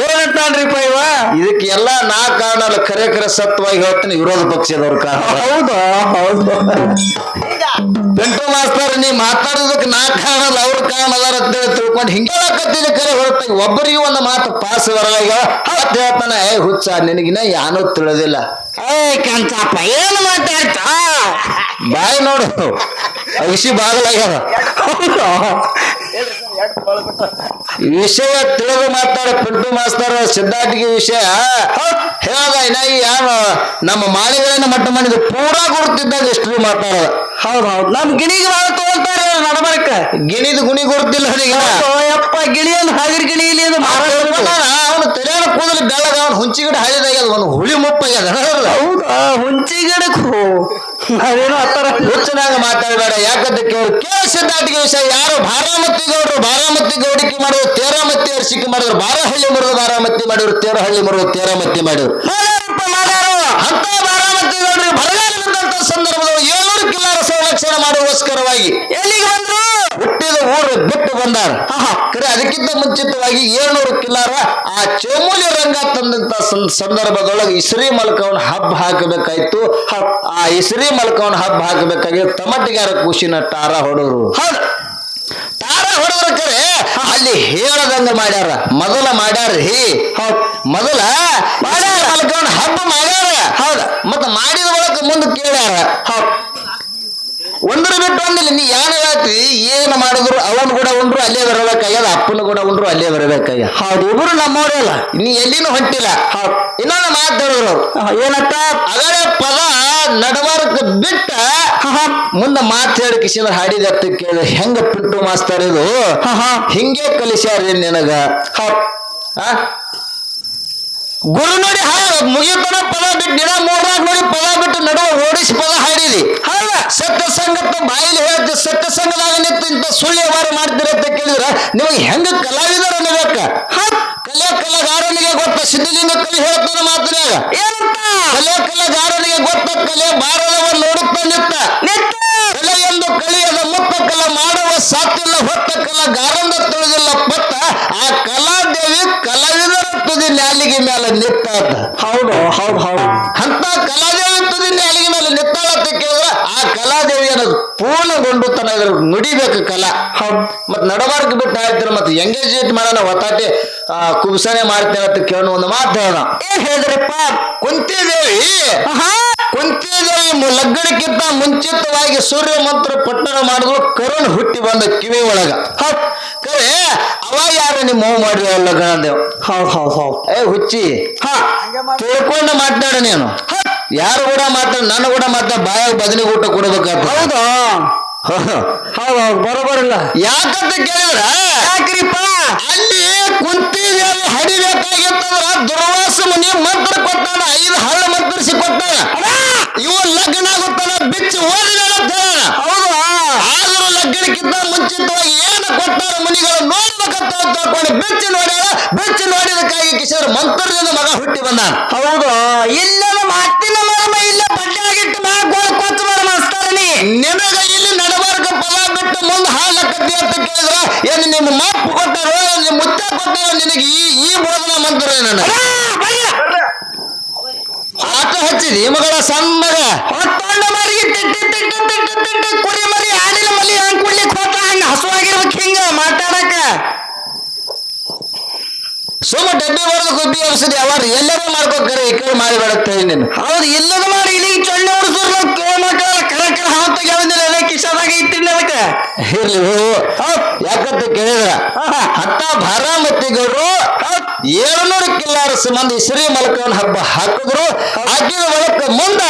ಏನಂತಾನ್ರಿಪ್ಪ ಇವ? ಇದಕ್ಕೆ ಎಲ್ಲಾ ನಾ ಕಾರಣ ಕರೆ ಕರೆ ಖರೆ ಸತ್ಯವಾಗಿ ಹೇಳ್ತೀನಿ ವಿರೋಧ ಪಕ್ಷದವ್ರ ಕಾರಣ. ಹೌದು? ಹೌದು. ಪಿಂಟು ಮಾಸ್ತರ್ ನೀ ಮಾತಾಡೋದಕ್ಕೆ ನಾ ಕಾರಣ ಅಲ್ಲ ಅವ್ರ ಕಾರಣ ಅದಾರ ಅಂತೇಳಿ ತಿಳ್ಕೊಂಡು ಹಿಂಗೇಳಕತ್ತಿದ ಕರೆ ಹೊರತಾಗಿ ಒಬ್ಬರಿಗೂ ಒಂದು ಮಾತು ಪಾಸ್ ಬರಲಾಗ ಹತ್ತು ಹೇಳ್ತಾನೆ ಏ ಹುಚ್ಚ ನಿನಗಿನ ಯಾನೂ ತಿಳಿದಿಲ್ಲ. ಏ ಕಂಚಪ್ಪ ಏನು ಮಾತಾಡ್ತಾ ಬಾಯಿ ನೋಡು. ಅಗಿಸಿ ಬಾಗಲಾಗ್ಯಾರ ವಿಷಯ ತಿಳಿದು ಮಾತಾಡ ಪಿಂಟು ಮಾಸ್ತಾರ ಸಿದ್ಧಾರ್ಥಿಗೆ ವಿಷಯ. ಹೇಳ್ದ ಇನ್ನಾಗಿ ಯಾರು ನಮ್ಮ ಮಾಳಿಗಳನ್ನ ಮಟ್ಟ ಮಾಡಿದ್ರು ಪೂರಾ ಗುರುತಿದ್ದಾಗ ಎಷ್ಟು ಮಾತಾಡೋದ. ಹೌದು ಹೌದು. ನಮ್ ಗಿಣಿಗೆ ಭಾಳ ತಗೊಳ್ತಾರೆ ನಡಬರ್ಕ ಗಿಣಿದ ಗುಣಿ ಗೊತ್ತಿಲ್ಲ ಅವನಿಗೆ. ಯಪ್ಪ ಗಿಳಿ ಒಂದು ಹಗರ್ ಗಿಳಿ ಇಲ್ಲಿ ಅದು ಅವನು ತಲೆಯನ್ನು ಕೂದಲು ಬೆಳಗ ಅವನು ಹುಂಚಿಗಿಡ ಹಳಿದಾಗ್ಯದ ಅವನು ಹುಳಿ ಮುಪ್ಪಾಗ್ಯದ. ಹೌದಾ? ಹುಂಚಿ ಗಿಡಕ್ಕೂ ಅದೇನೋ ಹತ್ತಾರ ಹುಚ್ಚನಾಗ ಮಾತಾಡಬೇಡ ಯಾಕಂತ ಕೇಳಿ ಕೇಳಿ ಸಿದ್ಧಾಟಿಗೆ ವಿಷಯ ಯಾರು ಬಾರಾಮತಿ ಗೌಡರು ಬಾರಾಮತಿ ಗೌಡಿಕೆ ಮಾಡಿದ್ರು ತೇರಾಮತಿ ಅರ್ಸಿಕೆ ಮಾಡಿದ್ರು ಬಾರಹಳ್ಳಿ ಮರದ ಬಾರಾಮತಿ ಮಾಡಿದ್ರು ತೇರಹಳ್ಳಿ ಮರದ ತೇರಾಮತಿ ಮಾಡಿದ್ರು. ಅಂತ ಬಾರಾಮತಿ ಗೌಡ್ರಿಗೆ ಬರಗಾಲ ಸಂದರ್ಭದಲ್ಲಿ ಏಳ್ನೂರು ಕಿಲ್ಲಾರ ಸಂರಕ್ಷಣೆ ಮಾಡುವಸ್ಕರವಾಗಿ ಎಲ್ಲಿಗೆ ಬಂದ್ರು? ಹುಟ್ಟಿದ ಊರು ಬಿಟ್ಟು ಬಂದಾರ. ಕರೆ ಅದಕ್ಕಿಂತ ಮುಂಚಿತವಾಗಿ ಏಳ್ನೂರು ಕಿಲ್ಲಾರ ಆ ಚೋಮೂಲಿ ರಂಗ ತಂದಂತ ಸಂದರ್ಭದೊಳಗೆ ಇಸ್ರಿ ಮಲ್ಕವನ ಹಬ್ಬ ಹಾಕಬೇಕಾಯ್ತು. ಆ ಇಸ್ರಿ ಮಲ್ಕವನ ಹಬ್ಬ ಹಾಕಬೇಕಾಗಿ ತಮಟಿಗಾರ ಖುಷಿನ ಟಾರ ಹೊಡೋರು. ಹೌದು. ತಾರ ಹೊಡೆದ್ರ ಕರೆ ಅಲ್ಲಿ ಹೇಳದಂಗ ಮಾಡ್ಯಾರ. ಮೊದಲ ಮಾಡ್ಯಾರ್ರಿ. ಮೊದಲ ಮಾಡ್ಯಾರ ಹಬ್ಬ ಮಾಡ್ಯಾರ. ಹೌದ. ಮತ್ತ ಮಾಡಿದ ಒಳಗ ಮುಂದೆ ಕೇಳ್ಯಾರ. ಹೌದ್ ಒಂದ್ರ ಬಿಟ್ಟು ಅಂದಿಲ್ಲ ನೀ ಯಾನ ಹೇಳತ್ತಿ ಏನು ಮಾಡಿದ್ರು ಅವನ್ ಕೂಡ ಉಂಡ್ರು ಅಲ್ಲೇ ಬರಬೇಕಾಗ್ಯದ ಅಪ್ಪನ ಕೂಡ ಉಂಡ್ರು ಅಲ್ಲೇ ಬರಬೇಕಾಗ್ಯ ಹೌದು ಇಬ್ರು ನಮ್ಮವ್ರೇ ಅಲ್ಲ. ನೀ ಎಲ್ಲಿನೂ ಹೊಂಟಿಲ್ಲ. ಹೌದು. ಇನ್ನೊಂದು ಮಾತು ಹೇಳಿದ್ರು ಅವ್ರು. ಏನತ್ತ ಅದರ ಪದ ನಡವರ್ಕ ಬಿಟ್ಟ ಮುಂದೆ ಮಾತು ಹೇಳಿ ಕಿಶಿಂದ್ರ ಹಾಡಿದ ಕೇಳಿದ್ರೆ ಹೆಂಗ ಪಿಂಟು ಮಾಸ್ತಾರ ಇದು? ಹಿಂಗೆ ಕಲಿಸ್ಯಾರ ನಿನಗ? ಆ? ಗುರು ನೋಡಿ ಮುಗಿತನ ಪದ ಬಿಟ್ಟು ದಿನ ಮೂರಾಗ ನೋಡಿ ಪದ ಬಿಟ್ಟು ನಡುವ ಓಡಿಸಿ ಪದ ಹಾಡಿದಿ ಸತ್ಯ ಸಂಗತ ಬಾಯಿಲಿ ಹೇಳ್ತಿ ಸತ್ಯ ಸಂಘದಾಗ ನಿಂತು ಇಂಥ ಸುಳ್ಳು ವ್ಯವಹಾರ ಮಾಡ್ತೀರ ಅಂತ ಕೇಳಿದ್ರ ನಿಮಗೆ ಹೆಂಗ ಕಲಾವಿದರ ಅನ್ನಬೇಕ? ಕಲೆ ಕಲಾಗಾರನಿಗೆ ಗೊತ್ತ ಸಿದ್ಧಲಿಂಗ ಕಲಿ ಹೇಳ್ತಾನ ಮಾತನಾಗ. ಏನಂತ? ಕಲೆ ಕಲಾಗಾರನಿಗೆ ಗೊತ್ತ ಕಲೆ ಬಾರದವ ನೋಡುತ್ತ ನಿತ್ತ. ನಿತ್ತ? ಕಲೆ ಎಂದು ಕಲಿಯದ ಮುತ್ತ ಕಲ ಮಾಡುವ ಸಾತಿಲ್ಲ ಹೊತ್ತ ಕಲ ಗಾರಂದ ತುದಿ ನ್ಯಾಲಿಗೆ ಮೇಲೆ ನಿತ್ತಾತ ಹೌದು ಹೌದು ಹೌದು. ಅಂತ ಕಲಾದೇವಿ ತುದಿ ನ್ಯಾಲಿಗೆ ಮೇಲೆ ನಿತ್ತಾಳ ಅಂತ ಕೇಳಿದ್ರೆ ಆ ಕಲಾದೇವಿ ಅನ್ನೋದು ಪೂರ್ಣಗೊಂಡು ತನ್ನ ಇದ್ರ ನುಡಿಬೇಕು ಕಲಾ. ಹೌದು. ಮತ್ತೆ ನಡಬಾರ್ಕ್ ಬಿಟ್ಟು ಆಯ್ತಾರೆ ಮತ್ತೆ ಎಂಗೇಜ್ಮೆಂಟ್ ಮಾಡೋಣ ಒತ್ತಾಟಿ ಆ, ಕುಬ್ಸನೆ ಮಾಡ್ತೇವೆ ಅಂತ ಕೇಳೋ ಒಂದು ಮಾತು ಹೇಳೋಣ ಏನ್ ಹೇಳಿದ್ರಪ್ಪ? ಕುಂತಿದೇವಿ. ಆಹಾ. ಕುಂತಿದೇವಿ ಲಗ್ನಕ್ಕಿಂತ ಮುಂಚಿತವಾಗಿ ಸೂರ್ಯ ಮಂತ್ರ ಪಟ್ಟಣ ಮಾಡಿದ್ರು ಕರುಣ್ ಹುಟ್ಟಿ ಬಂದ ಕಿವಿ ಒಳಗ. ಕರೆ ಅವ ಯಾರು ನಿಮ್ಮ ಮಾಡ್ರಿ ಲಗ್ನ ದೇವ್? ಹೌದು ಹೌದು ಹೌದ್ ಏ ಹುಚ್ಚಿ. ಹಾ ತಿಳ್ಕೊಂಡು ಮಾತಾಡ ನೀನು. ಯಾರು ಕೂಡ ಮಾತಾಡ ನಾನು ಕೂಡ ಮಾತಾಡ ಬಾಯಾಗ ಬದಲಿ ಊಟ ಕೊಡ್ಬೇಕಾಗ್ತದೆ. ಹೌದು? ಹೌದು? ಬರೋ ಬರೋಬರಿಲ್ಲ. ಯಾಕಂತ ಕೇಳಿದ್ರ ಯಾಕ್ರಿಪ್ಪ? ಅಲ್ಲಿ ಕುಂತಿದೇವಿ ಹಡಿಬೇಕಾಗಿತ್ತಂದ್ರ ದುರ್ವಾಸ ಮುನಿ ಮಂತ್ರ ಕೊಟ್ಟಾನ ಐದು ಹಳ್ಳ ಮಂತ್ರಿಸಿ ಕೊಟ್ಟಾನ ಇವ ಲಗ್ನ ಆಗುತ್ತಾನ ಬಿಚ್ಚಿ ಓದಿನ ಹೌದು ಆದರೂ ಲಗ್ನಕ್ಕಿಂತ ಮುಂಚಿತವಾಗಿ ಏನು ಕೊಟ್ಟಾರ ಮುನಿಗಳು ನೋಡ್ಬೇಕಂತ ತಿಳ್ಕೊಂಡು ಬಿಚ್ಚಿ ನೋಡ್ಯಾರ ಬಿಚ್ಚಿ ನೋಡಿದಕ್ಕಾಗಿ ಕಿಶೋರ್ ಮಂತ್ರದಿಂದ ಮಗ ಹುಟ್ಟಿ ಬಂದ ಹೌದು ಇಲ್ಲ ಮಾತಿನ ಮರಮ ಇಲ್ಲ ಬಡ್ಡಾಗಿಟ್ಟು ಗೋಳ ಕೊಚ್ಚ ಮಾಡ ಮಾಸ್ತರನಿ ನಿನಗ ಇಲ್ಲಿ ನಡಬಾರ್ಕ ಪದ ಬಿಟ್ಟು ಮುಂದೆ ಹಾಲಕತ್ತಿ ಅಂತ ಕೇಳಿದ್ರ, ಏನು ನಿಮ್ಮ ಮಾಪು ಕೊಟ್ಟಾರೋ ನಿಮ್ಮ ಮುತ್ತ ಕೊಟ್ಟಾರೋ, ನಿನಗೆ ಈ ಈ ಬೋಧನಾ ಮಂತ್ರ ನನಗೆ ಆಟ ಹಚ್ಚಿದಿ ಮಗಳ ಸಣ್ಣ ಮಗ ಹೊತ್ತೊಂಡ ಮರಿಗೆ ತಿಟ್ಟಿ ತಿಟ್ಟಿ ತಿಟ್ಟಿ ತಿಟ್ಟಿ ಕುರಿ ಮರಿ, ಆಡಿನ ಮಲಿ ಹಂಗ್ ಕುಡ್ಲಿಕ್ಕೆ ಹೋತ ಹಂಗ ಹಸುವಾಗಿರ್ಬೇಕು ಹಿಂಗ ಮಾತಾಡಕ. ಸುಮ್ಮ ಡಬ್ಬಿ ಹೊಡೆದು ಗುಬ್ಬಿ ಔಷಧಿ ಅವಾರ ಎಲ್ಲರೂ ಮಾಡ್ಕೋಕರೆ ಈ ಕಡೆ ಮಾಡಿ ಬೇಡತ್ತೆ ನೀನು. ಹೌದು, ಇಲ್ಲದ ಮಾಡಿ, ಇಲ್ಲಿಗೆ ಚೊಳ್ಳೆ ಹೊಡ್ಸೋರ್ ನಾವು ಕೇಳ ಮಕ್ಕಳ ಕರ ಕರ ಹಾವು ತೆಗ್ಯಾವಂದಿಲ್ಲ ಕಿಶಾದಾಗ ಇಟ್ಟಿಲ್ಲ ಅದಕ್ಕೆ ಇರ್ಲಿ ಯಾಕಂತ ಕೇಳಿದ್ರ ಹತ್ತ ಭಾರಾಮತಿಗೌಡರು ಏಳ್ನೂರು ಕಿಲ್ಲಾರ ಸಂಬಂಧ ಶ್ರೀ ಮಲ್ಕನ ಹಬ್ಬ ಹಾಕಿದ್ರು. ಹಾಕಿದ ಬಳಕ ಮುಂದ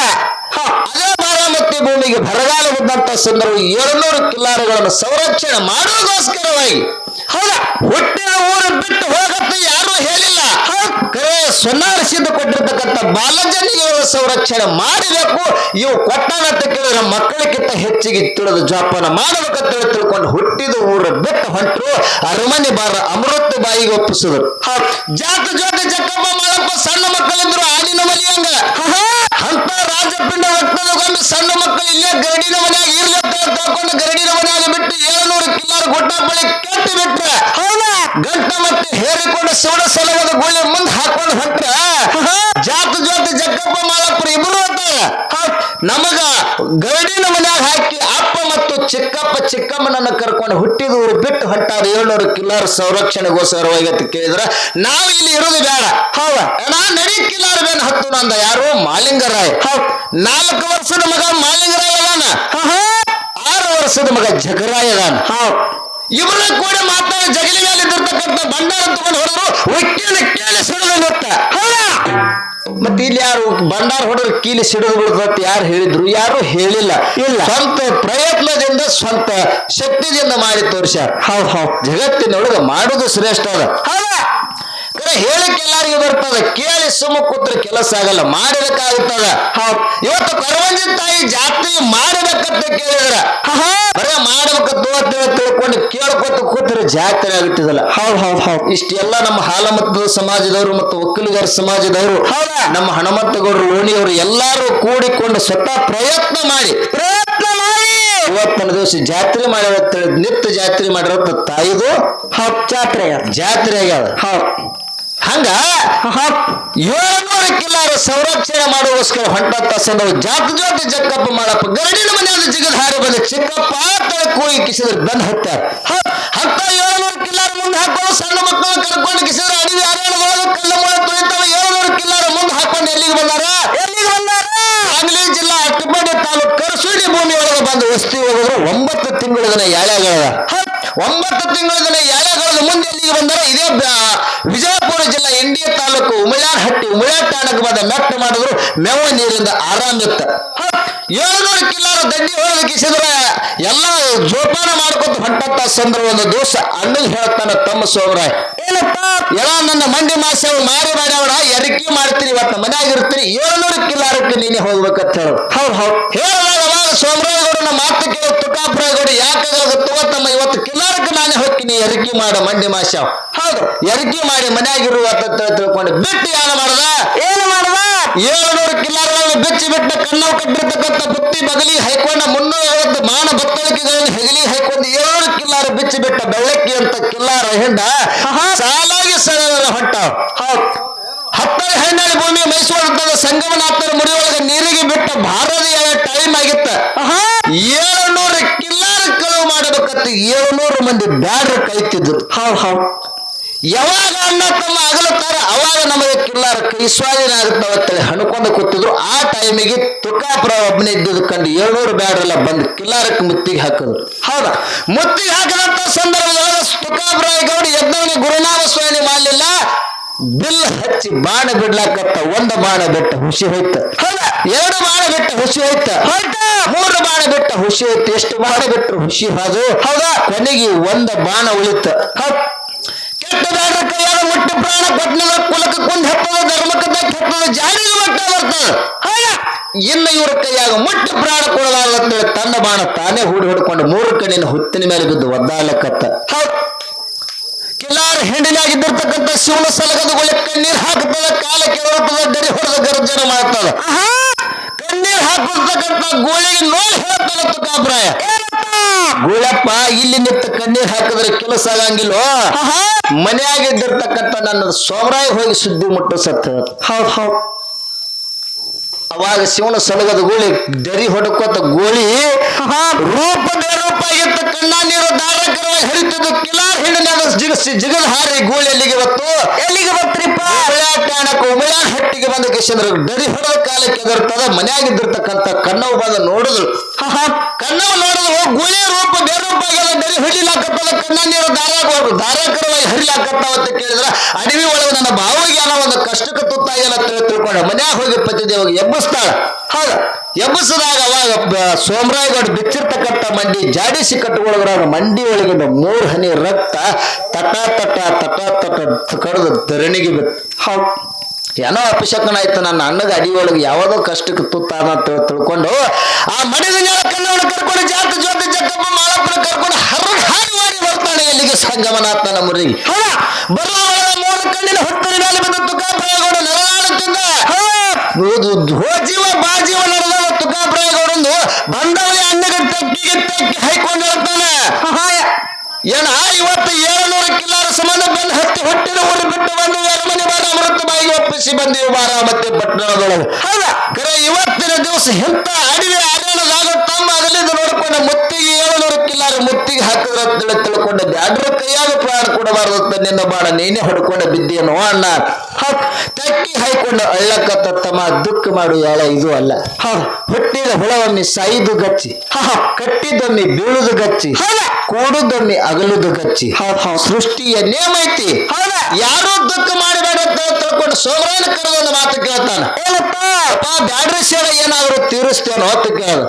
ಅದೇ ಭಾರಾಮತಿ ಭೂಮಿಗೆ ಬರಗಾಲ ಬಿದ್ದಂತ ಸುಂದರವು ಏಳ್ನೂರು ಕಿಲ್ಲಾರಗಳನ್ನು ಸಂರಕ್ಷಣೆ ಮಾಡೋದಕ್ಕೋಸ್ಕರವಾಗಿ ಹೌದಾ? ಹುಟ್ಟಿದ ಊರು ಬಿಟ್ಟು ಹೋಗತ್ತ ಯಾರು ಹೇಳಿಲ್ಲ? ಕರೆ ಸೊನ್ನಾರ ಕೊಟ್ಟಿರ್ತಕ್ಕಂಥ ಬಾಲಜನಿಗಳ ಸಂರಕ್ಷಣೆ ಮಾಡಬೇಕು. ಇವು ಕೊಟ್ಟಾನ ಅಂತ ಕೇಳಿದ್ರೆ ಮಕ್ಕಳಕ್ಕಿಂತ ಹೆಚ್ಚಿಗೆ ತಿಳಿದು ಜೋಪಾನ ಮಾಡಬೇಕಂತ ಹೇಳಿ ತಿಳ್ಕೊಂಡು ಹುಟ್ಟಿದ ಊರ ಬಿಟ್ಟು ಹೊಂಟರು. ಅರಮನೆ ಬಾರ ಅಮೃತ ಬಾಯಿಗೆ ಒಪ್ಪಿಸಿದ್ರು. ಜಾತ ಜೋತ ಜಕ್ಕಮ್ಮ ಮಾಡಪ್ಪ ಸಣ್ಣ ಮಕ್ಕಳಿದ್ರು ಆಡಿನ ಮನೆಯಂಗ ಅಂತ ರಾಜಪಿಂಡ ಒಟ್ಟದಗೊಂಡು ಸಣ್ಣ ಮಕ್ಕಳು ಇಲ್ಲೇ ಗರಡಿನ ಮನ್ಯಾಗ ಇರ್ಲತ್ತ ತಗೊಂಡು ಗರಡಿನ ಮನ್ಯಾಗ ಬಿಟ್ಟು ಏಳ್ನೂರು ಕಿಲ್ಲಾರ ಗುಡ್ಡ ಬಳಿ ಕೆಟ್ಟಿ ಬಿಟ್ರೆ ಹೌದಾ? ಗಂಟ ಮತ್ತೆ ಹೇರಿಕೊಂಡು ಸೋಡ ಸಲವಾದ ಗುಳ್ಳಿ ಮುಂದೆ ಹಾಕೊಂಡು ಹೊಟ್ಟೆ ಜಾತ ಜಾತಿ ಜಕ್ಕಪ್ಪ ಮಾಲಪ್ಪರು ಇಬ್ರು ನಮಗ ಗರಡಿನ ಮನ್ಯಾಗ ಹಾಕಿ ಅಪ್ಪ ಮತ್ತು ಚಿಕ್ಕಪ್ಪ ಚಿಕ್ಕಮ್ಮನನ್ನ ಕರ್ಕೊಂಡು ಹುಟ್ಟಿದ ಊರು ಬಿಟ್ಟು ಹೊಂಟಾರ ಏಳ್ನೂರು ಕಿಲ್ಲಾರ ಸಂರಕ್ಷಣೆಗೋಸ್ಕರವಾಗಿ ಅಂತ ಕೇಳಿದ್ರೆ ನಾವು ಇಲ್ಲಿ ಇರೋದು ಬೇಡ. ಹೌದಾ? ನಡಿ ಕಿಲ್ಲಾರ ಬೇನ್ ಹತ್ತು ನಂದ ಯಾರು? ಮಾಲಿಂಗರಾಯ್ ನಾಲ್ಕು ವರ್ಷದ ಮಗ ಮಾಲಿಂಗರಾಯ್ ಅದಾನ. ಆರು ವರ್ಷದ ಮಗ ಜಗರಾಯ್ ಅದಾನ. ಇವರ ಕೂಡ ಮಾತಾಡ ಜಗಲಿ ಮೇಲೆ ಇದ್ದಿರ್ತಕ್ಕಂಥ ಬಂಡಾರ ತಗೊಂಡು ಹೊಡೆದ್ರು ಉಕ್ಕಿನ ಕೇಳಿ ಸಿಡಿದು ಮತ್ತೆ ಇಲ್ಲಿ ಯಾರು ಬಂಡಾರ ಹೊಡೆದ್ರು ಕೀಲಿ ಸಿಡಿದು ಬಿಡುತ್ತ ಯಾರು ಹೇಳಿದ್ರು? ಯಾರು ಹೇಳಿಲ್ಲ. ಇಲ್ಲ. ಸ್ವಂತ ಪ್ರಯತ್ನದಿಂದ ಸ್ವಂತ ಶಕ್ತಿದಿಂದ ಮಾಡಿ ತೋರಿಸ್ಯಾರ. ಹೌದ್ ಹೌದ್. ಜಗತ್ತಿನೊಳಗೆ ಮಾಡುದು ಶ್ರೇಷ್ಠ ಅದ. ಕರೆ ಹೇಳಕ್ಕೆ ಎಲ್ಲಾರಿಗೂ ಬರ್ತದ. ಕೇಳಿ ಸುಮ್ಮ ಕೂತ್ರ ಕೆಲಸ ಆಗಲ್ಲ. ಮಾಡಬೇಕಾಗುತ್ತದ ಇವತ್ತು ಕರವಂಜಿ ತಾಯಿ ಜಾತ್ರೆ ಮಾಡಬೇಕಂತ ಕೇಳಿದ್ರ. ಬರೇ ಮಾಡ್ಬೇಕಂತ ಹೇಳಿ ತಿಳ್ಕೊಂಡು ಕೇಳ್ಕೊತ ಕೂತ್ರೆ ಜಾತ್ರೆ ಆಗುತ್ತಿದಲ್ಲ? ಹೌದ್ ಹೌದ್ ಹೌದ್. ಇಷ್ಟೆಲ್ಲ ನಮ್ಮ ಹಾಲಮತದ ಸಮಾಜದವರು ಮತ್ತು ಒಕ್ಕಲಿಗರ ಸಮಾಜದವರು ಹೌದಾ? ನಮ್ಮ ಹನುಮಂತಗೌಡರು ಲೋಣಿಯವರು ಎಲ್ಲರೂ ಕೂಡಿಕೊಂಡು ಸ್ವತಃ ಪ್ರಯತ್ನ ಮಾಡಿ. ಪ್ರಯತ್ನ ಮಾಡಿ. ಇವತ್ತಿನ ದಿವಸ ಜಾತ್ರೆ ಮಾಡಿರತ್ತ ನಿತ್ಯ ಜಾತ್ರೆ ಮಾಡಿರತ್ತ ತಾಯಿದು ಹೌದ್ ಜಾತ್ರೆ ಜಾತ್ರೆ ಆಗ್ಯಾವ ಹೌದ್. ಹಂಗ? ಏಳ್ನೂರು ಕಿಲ್ಲಾರ ಸಂರಕ್ಷಣೆ ಮಾಡೋಸ್ಕರ ಹೊಂಟತ್ತ ಸಂದವು ಜಾತ ಜಾತಿ ಜಕ್ಕಪ್ಪ ಮಾಡಪ್ಪ. ಗರಡಿನ ಮನೆಯಲ್ಲಿ ಜಿಗದ ಹಾರಿ ಬಂದ ಚಿಕ್ಕಪ್ಪ ತಳ ಕೂಗಿ ಕಿಸಿದ್ರೆ ಬಂದ್ ಹತ್ತಾರ ಹತ್ತ ಏಳ್ನೂರ ಕಿಲ್ಲಾರ ಮುಂದೆ ಹಾಕೊಂಡು ಸಣ್ಣ ಮಕ್ಕಳು ಕರ್ಕೊಂಡು ಕಿಸಿದ್ರೆ ಅಡವಿ ಅರಣ್ಯದೊಳಗೆ ಕಲ್ಲ ಮೂಳೆ ತುಳಿತಾವ ಏಳ್ನೂರ ಕಿಲ್ಲಾರ ಮುಂದೆ ಹಾಕೊಂಡು ಎಲ್ಲಿಗೆ ಬಂದಾರ? ಎಲ್ಲಿಗೆ ಬಂದಾರ? ಸಾಂಗ್ಲಿ ಜಿಲ್ಲಾ ಅಟ್ಟಪಾಡಿ ತಾಲೂಕು ಕರಸೂಡಿ ಭೂಮಿ ಒಳಗೆ ಬಂದು ವಸ್ತಿ ಹೋಗಿದ್ರು. ಒಂಬತ್ತು ತಿಂಗಳ ಯಾಳ್ಯಾಗಳದ ಒಂಬತ್ತು ತಿಂಗಳಲ್ಲಿ ಕಾಲದ ಮುಂದೆ ಎಲ್ಲಿಗೆ ಬಂದರೆ ಇದೇ ಬ- ವಿಜಯಪುರ ಜಿಲ್ಲಾ ಇಂಡಿಯ ತಾಲೂಕು ಉಮಳ್ಯಾರ್ ಹಟ್ಟಿ ಉಮಳ್ಯಾರ್ ಠಾಣಕ್ಕೆ ಬಂದ ಮೆಟ್ಟ ಮಾಡಿದ್ರು ಮೇವ ನೀರಿಂದ ಆರಾಮಿತ್ತ ಏಳ್ನೂರು ಕಿಲೋ ದಡ್ಡಿ ಕಿಸಿದ್ರ ಎಲ್ಲ ಜೋಪಾನ ಮಾಡ್ಕೊತ ಹೊಂಟಂತ ಸಂದ್ರ ಒಂದು ದೋಷ ಅಣ್ಣಗೆ ಹೇಳ್ತಾನೆ ತಮ್ಮ ಸೋಮರಾಯ ಏನಪ್ಪ? ಎಲ್ಲ ನನ್ನ ಮಂಡಿ ಮಾಸ ಮಾರಿ ಮಾಡ್ಯಾವಣ ಎರಕಿ ಮಾಡ್ತೀರಿ ಇವತ್ತು ಮನ್ಯಾಗ ಇರ್ತೀರಿ ಏಳ್ನೂರು ಕಿಲ್ಲಾರಕ್ಕೆ ನೀನೆ ಹೋಗ್ಬೇಕಂತ ಹೇಳು. ಹೌದು ಹೌದು. ಹೇಳಿದಾಗ ಅವಾಗ ಸೋಮರಾಯಗೌಡನ ಮಾತು ಕೇಳಿ ತುಕಾಪುರಗೌಡ ಯಾಕಾಗ ತಮ್ಮ ಇವತ್ತು ಕಿಲಾರಕ್ಕೆ ನಾನೇ ಹೋಗ್ತೀನಿ ಎರಕಿ ಮಾಡ ಮಂಡಿ ಮಾಶ ಹೌದು ಎರಕಿ ಮಾಡಿ ಮನೆಯಾಗಿರುವ ತಿಳ್ಕೊಂಡು ಬಿಟ್ಟು ಯಾರು ಮಾಡದ? ಏನು ಮಾಡದ? ಏಳ್ನೂರು ಕಿಲಾರಗಳನ್ನು ಬಿಚ್ಚಿ ಬಿಟ್ಟ ಕಣ್ಣು ಕಟ್ಟಿರ್ತಕ್ಕಂಥ ಬುತ್ತಿ ಬಗಲಿ ಹೈಕೊಂಡ ಮುನ್ನೂರ ಐವತ್ತು ಮಾನ ಬತ್ತಳಿಕೆಗಳನ್ನು ಹೆಗಲಿ ಹೈಕೊಂಡು ಏಳ್ನೂರು ಕಿಲ್ಲಾರ ಬಿಚ್ಚಿ ಬಿಟ್ಟ ಬೆಳ್ಳಕ್ಕಿ ಅಂತ ಕಿಲ್ಲಾರ ಹಿಂಡ ಸಾಲಾಗಿ ಸರಳ ಹೊಟ್ಟ ಹೌದ್. ಹತ್ತನೇ ಹನ್ನೆರಡು ಭೂಮಿ ಮೈಸೂರು ಸಂಗಮನಾಥನ ಮುಡಿಯೊಳಗೆ ನೀರಿಗೆ ಬಿಟ್ಟ ಭಾರತ ಟೈಮ್ ಆಗಿತ್ತ. ಏಳುನೂರು ಕಿಲ್ಲಾರ ಕಳುವು ಮಾಡಬೇಕಂತ ಏಳುನೂರು ಮಂದಿ ಬ್ಯಾಡ್ರ ಕೈತಿದ್ರು ಹೌದ್ ಹೌದ್. ಯಾವಾಗ ಅಣ್ಣ ತಮ್ಮ ಅಗಲುತ್ತಾರ ಅವಾಗ ನಮಗೆ ಕಿಲ್ಲಾರ ಕೈ ಸ್ವಾಧೀನ ಆಗುತ್ತವತ್ತೇಳಿ ಹಣ್ಕೊಂಡು ಕೂತಿದ್ರು. ಆ ಟೈಮಿಗೆ ತುಕಾಪುರ ಒಬ್ಬನೇ ಇದ್ದುದು ಕಂಡು ಏಳ್ನೂರು ಬ್ಯಾಡ್ರೆಲ್ಲ ಬಂದು ಕಿಲ್ಲಾರಕ್ಕೆ ಮುತ್ತಿಗೆ ಹಾಕಿದ್ರು. ಹೌದಾ? ಮುತ್ತಿಗೆ ಹಾಕಿದಂತ ಸಂದರ್ಭದಲ್ಲಿ ತುಕಾಪುರ ಗೌಡಿ ಎದ್ದವನಿಗೆ ಗುರುನಾಮ ಸ್ವಾಮಿ ಮಾಡಲಿಲ್ಲ. ಬಿಲ್ ಹಚ್ಚಿ ಬಾಣ ಬಿಡ್ಲಾಕತ್ತ ಒಂದು ಬಾಣ ಬಿಟ್ಟ ಹುಸಿ ಹೋಯ್ತ. ಹೌದಾ? ಎರಡು ಬಾಣ ಬಿಟ್ಟ ಹುಸಿ ಹೋಯ್ತ. ಮೂರು ಬಾಣ ಬಿಟ್ಟ ಹುಸಿ ಹೋಯ್ತು. ಎಷ್ಟು ಬಾಣ ಬಿಟ್ಟರು ಹುಸಿ ಹಾದು. ಹೌದಾ? ಕೊನೆಗೆ ಒಂದ ಬಾಣ ಉಳಿತ. ಹೌದ್. ಕೆಟ್ಟ ಬ್ಯಾಡ್ರ ಕೈಯಾಗ ಮುಟ್ಟಿ ಪ್ರಾಣ ಕೊಟ್ಟನದ ಕುಲಕ ಕುಂದ್ ಹೆತ್ತದ ಧರ್ಮಕ್ಕದ ಕೆಟ್ಟದ ಜಾಡಿಗೆ ಮಟ್ಟ ಬರ್ತದ ಹೌದಾ? ಇನ್ನು ಇವ್ರ ಕೈಯಾಗ ಮುಟ್ಟು ಪ್ರಾಣ ಕೊಡಲಾರತ್ತೇಳಿ ತನ್ನ ಬಾಣ ತಾನೇ ಹೂಡಿ ಹೊಡ್ಕೊಂಡು ಮೂರು ಕಣ್ಣಿನ ಹುತ್ತಿನ ಮೇಲೆ ಬಿದ್ದು ಒದ್ದಾಲಕತ್ತ ಹೌದ್. ಹೆಂಡಿನಾಗಿದ್ದಿರ್ತಕ್ಕಂಥ ಶಿವನ ಸಲಗದಗೊಳ್ಳಿ ಕಣ್ಣೀರ್ ಹಾಕ್ತದ ಕಾಲ ಕೆಳರ್ತದ ಗರಿ ಹೊಡೆದ ಗರ್ಜನ ಮಾಡ್ತದ ಕಣ್ಣೀರ್ ಹಾಕಿರ್ತಕ್ಕಂಥ ಗೋಳಿಗೆ ನೋಡಿ ಹೇಳ್ತದ ತುಕಾಭಿಪ್ರಾಯ ಗುಳಪ್ಪ ಇಲ್ಲಿ ನಿಂತ ಕಣ್ಣೀರ್ ಹಾಕಿದ್ರೆ ಕೆಲಸ ಆಗಂಗಿಲ್ವೋ ಮನೆಯಾಗಿದ್ದಿರ್ತಕ್ಕಂಥ ನನ್ನ ಸೋಮರಾಯ ಹೋಗಿ ಸುದ್ದಿ ಮುಟ್ಟು ಸತ್ತ ಹೌದ್ ಹೌದ್. ಅವಾಗ ಶಿವನ ಸಲಗದ ಗೋಳಿ ದರಿ ಹೊಡ್ಕೋತ ಗೋಳಿ ರೂಪ ಬೇರೂಪ ಆಗಿತ್ತ ಕಣ್ಣ ನೀರು ಧಾರಕರವಾಗಿ ಹರಿತದ ಕಿಲಾರ್ ಹಿಡಿದ ಜಿಗಸಿ ಜಿಗದ ಹಾರಿ ಗೋಳಿ ಎಲ್ಲಿಗೆ ಬತ್ತು ಎಲ್ಲಿಗೆ ಬರ್ತ್ರಿಪ್ಪ ಉಮಳಾಟಣಕ್ಕೆ ಉಮಳಾಟ ಹಟ್ಟಿಗೆ ಬಂದ ಕಿಶಂದ್ರ ಡರಿ ಹೊಡೆದ ಕಾಲಕ್ಕೆ ಎದುರ್ತದ ಮನೆಯಾಗಿದ್ದಿರ್ತಕ್ಕಂಥ ಕಣ್ಣವು ಬಂದು ನೋಡಿದ್ರು ಕಣ್ಣವು ನೋಡಿದ್ರು ಗೋಳಿ ರೂಪ ಬೇರೂಪ ಆಗ್ಯದ ದರಿ ಹೊಡಿಲಾಕತ್ತದ ಕಣ್ಣ ನೀರು ಧಾರಾಕ ಧಾರಾಕರವಾಗಿ ಹರಿಲಾಕತ್ತಾವ ಅಂತ ಕೇಳಿದ್ರ ಅಡವಿ ಒಳಗೆ ನನ್ನ ಒಂದು ಕಷ್ಟಕ್ಕೆ ತುತ್ತಾಗಿಲ್ಲ ತಿಳ್ಕೊಂಡ ಮನ್ಯಾಗ ಹೋಗಿ ಪತಿದೇವಿಗೆ ಎಬ್ಬಿಸ್ತಾಳ. ಹೌದ. ಎಬ್ಬಿಸಿದಾಗ ಅವಾಗ ಸೋಮರಾಯಗೌಡ ಬಿಚ್ಚಿರ್ತಕ್ಕಂಥ ಮಂಡಿ ಜಾಡಿಸಿ ಕಟ್ಟಿಕೊಳ್ಳೋದ್ರಾಗ ಮಂಡಿ ಒಳಗಿನ ಮೂರು ಹನಿ ರಕ್ತ ತಟ ತಟ ತಟ ತಟ ಕಡ್ದು ಧರಣಿಗೆ ಬಿತ್ತು. ಹೌದ್. ಏನೋ ಅಪಶಕನ ಆಯ್ತು. ನನ್ನ ಅಣ್ಣಗ ಅಡಿ ಒಳಗೆ ಯಾವುದೋ ಕಷ್ಟಕ್ಕೆ ತುತ್ತಾದ ಅಂತ ತಿಳ್ಕೊಂಡು ಆ ಮಡಿದ ಕಣ್ಣವನ್ನ ಕರ್ಕೊಂಡು ಜಾತ ಜೊತೆ ಜಕ್ಕಪ್ಪ ಮಾಳಪ್ಪನ ಕರ್ಕೊಂಡು ಹರ್ಗ ಹಾಡಿ ಮಾಡಿ ಬರ್ತಾನೆ ಎಲ್ಲಿಗೆ ಸಂಗಮನಾಥನ ಮುರಿಗೆ ಹೌದಾ? ಬರೋ ಮೂರು ಕಣ್ಣಿನ ಬಂದ ತುಕಾಪ್ರಾಯಗೌಡ ನರಳಾಡುತ್ತಿದ್ದ ಜೀವ ಬಾ ಜೀವ ನಡೆದ ತುಕಾಪ್ರಾಯಗೌಡಂದು ಬಂದವನೇ ಅಣ್ಣಗೆ ತಕ್ಕಿಗೆ ತಕ್ಕಿ ಹೈಕೊಂಡು ಹೇಳ್ತಾನೆ ಏನ ಇವತ್ತು ಏಳುನೂರು ಕಿಲ್ಲಾರ ಸಂಬಂಧ ಬಂದು ಹತ್ತಿ ಹೊಟ್ಟಿನ ಊರು ಬಿಟ್ಟು ಬಂದು ಎರಮನೆ ಬಾರ ಅಮೃತ ಬಾಯಿಗೆ ಒಪ್ಪಿಸಿ ಬಂದೀವಿ ಮತ್ತೆ ಪಟ್ಟಣದೊಳಗೆ. ಹೌದಾ? ಕರೆ ಇವತ್ತಿನ ದಿವಸ ಎಂತ ಅಡಿಗೆ ಅರಣ್ಯದಾಗ ತಮ್ಮ ಅಗಲಿದ ನೋಡ್ಕೊಂಡು ಕಿಲ್ಲಾರ ಮುತ್ತಿಗೆ ಹಾಕಿದ್ರ ತಿಳ್ಕೊಂಡ ಬ್ಯಾಡ್ರ ಕೈಯಾಗ ಪ್ರಾಣ ಕೊಡಬಾರದು ಅಂತ ನಿನ್ನ ಬಾಣ. ನೀನೇ ಹೊಡ್ಕೊಂಡ ಬಿದ್ದೇನೋ ಅಣ್ಣ. ತಟ್ಟಿ ಹಾಯ್ಕೊಂಡು ಅಳ್ಳಕ್ಕ ತಮ್ಮ ದುಃಖ ಮಾಡು ಯಾಳ ಇದು ಅಲ್ಲ. ಹುಟ್ಟಿದ ಹುಳವೊಮ್ಮೆ ಸಾಯಿದು ಗಚ್ಚಿ. ಕಟ್ಟಿದೊಮ್ಮೆ ಬೀಳುದು ಗಚ್ಚಿ. ಕೂಡುದೊಮ್ಮೆ ಅಗಲುದು ಗಚ್ಚಿ. ಸೃಷ್ಟಿಯ ನೇಮ ಐತಿ. ಯಾರು ದುಃಖ ಮಾಡಬೇಡ ತಿಳ್ಕೊಂಡು ಸೋಮರಾಯನ ಕರೆದೊಂದು ಮಾತು ಕೇಳ್ತಾನ. ಬ್ಯಾಡ್ರಿ ಸೇರ ಏನಾದ್ರು ತೀರಿಸ್ತೇನೋ ಅಂತ ಕೇಳ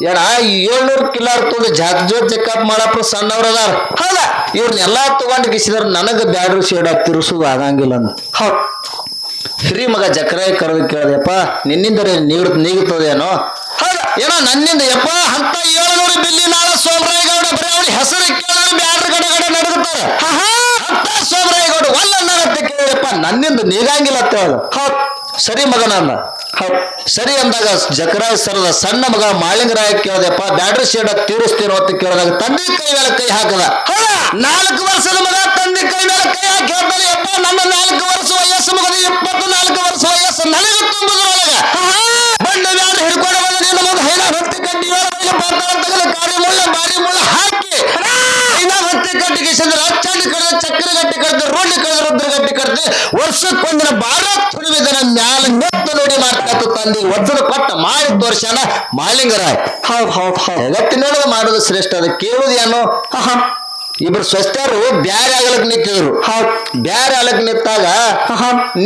ಏನ ಈ ಏಳ್ನೂರು ಕಿಲಾರ್ ತೊಗೊಂಡು ಜಾತ್ ಜೋರ್ ಚೆಕಪ್ ಮಾಡಪ್ಪ ಸಣ್ಣವ್ರ ಅದಾರ ಹೌದ? ಇವ್ರನ್ನೆಲ್ಲ ತಗೊಂಡು ಗಿಸಿದ್ರ ನನಗ ಬ್ಯಾಡ್ರು ಶೇಡ್ ತಿರುಸುದು ಆಗಂಗಿಲ್ಲ ಅಂತ ಹೌದ್. ಹಿರಿ ಮಗ ಜಕ್ರಾಯ ಕರೆದು ಕೇಳಿದೆಪ್ಪ ನಿನ್ನಿಂದ ನೀರು ನೀಗುತ್ತದೇನೋ ಹೌದ? ಏನೋ ನನ್ನಿಂದ ಯಪ್ಪ ಅಂತ ಏಳ್ನೂರು ಬಿಲ್ಲಿ ನಾಳೆ ಸೋಮರಾಯಗೌಡ ಬರೀ ಅವ್ರ ಹೆಸರು ಕೇಳಿ ಬ್ಯಾಡ್ರ ಗಡ ಗಡ ನಡುಗುತ್ತಾರೆ ಅಂತ ಸೋಮರಾಯಗೌಡ ಒಲ್ಲ ಅಂತ ಕೇಳಿದಪ್ಪ ನನ್ನಿಂದ ನೀಗಂಗಿಲ್ಲ ಅಂತ ಹೌದ್. ಸರಿ ಮಗನನ್ನ. ಸರಿ ಅಂದಾಗ ಜಕರಾಜ್ ಸರದ ಸಣ್ಣ ಮಗ ಮಾಳಿಂಗರಾಯ ಕೇಳದೆಪ್ಪ ಬ್ಯಾಟ್ರಿ ಶೇಡ ತೀರಿಸ್ತೀರೋ ಅಂತ ಕೇಳಿದಾಗ ತಂದೆ ಕೈ ಮೇಲೆ ಕೈ ಹಾಕದ. ಹೌದಾ? ನಾಲ್ಕು ವರ್ಷದ ಮಗ ತಂದೆ ಕೈ ಮೇಲೆ ಕೈ ಹಾಕಿ ಹೇಳ್ತಾನೆ ಯಪ್ಪ ನನ್ನ ನಾಲ್ಕು ವರ್ಷ ವಯಸ್ಸು ಮಗದ ಇಪ್ಪತ್ತು ನಾಲ್ಕು ವರ್ಷ ವಯಸ್ಸು ನನಗೆ ತುಂಬುದ್ರೊಳಗ ಬಂಡ ಬ್ಯಾಡ್ರಿ ಹಿಡ್ಕೊಂಡು ಬಂದ ನಿನ್ನ ಮುಂದೆ ಹೈನ ಹತ್ತಿ ಕಟ್ಟಿ ತಗಲ ಕಾರಿ ಮುಳ್ಳ ಬಾರಿ ಮುಳ್ಳ ಹಾಕಿ. ಹೈನಾ ಹತ್ತಿ ಕಟ್ಟಿ ಚಂದ್ರ ಅಚ್ಚಂಡಿ ಕಡ್ದು ಚಕ್ರ ಗಟ್ಟಿ ಕಡ್ದು ರೋಡ್ ವರ್ಷಕ್ಕೊಂದಿನ ಬಾರ ತುಳಿವಿದನ ಮ್ಯಾಲ ನೆತ್ತು ನೋಡಿ ಮಾತಾಡ್ತು ತಂದಿ. ವಜ್ರದ ಕೊಟ್ಟ ಮಾಡಿ ವರ್ಷನ ಮಾಲಿಂಗರಾಯ್. ಹೌದ್ ಹೌದ್ ಹೌದ್. ಜಗತ್ತಿನೊಳಗ ಮಾಡೋದು ಶ್ರೇಷ್ಠ ಅದು ಕೇಳುದು ಏನು ಇಬ್ರು ಸ್ವಸ್ಥರು ಬ್ಯಾರೆ ಆಗಲಕ್ ನಿಂತಿದ್ರು. ಹೌದ್. ಬ್ಯಾರೆ ಆಗಲಕ್ ನಿಂತಾಗ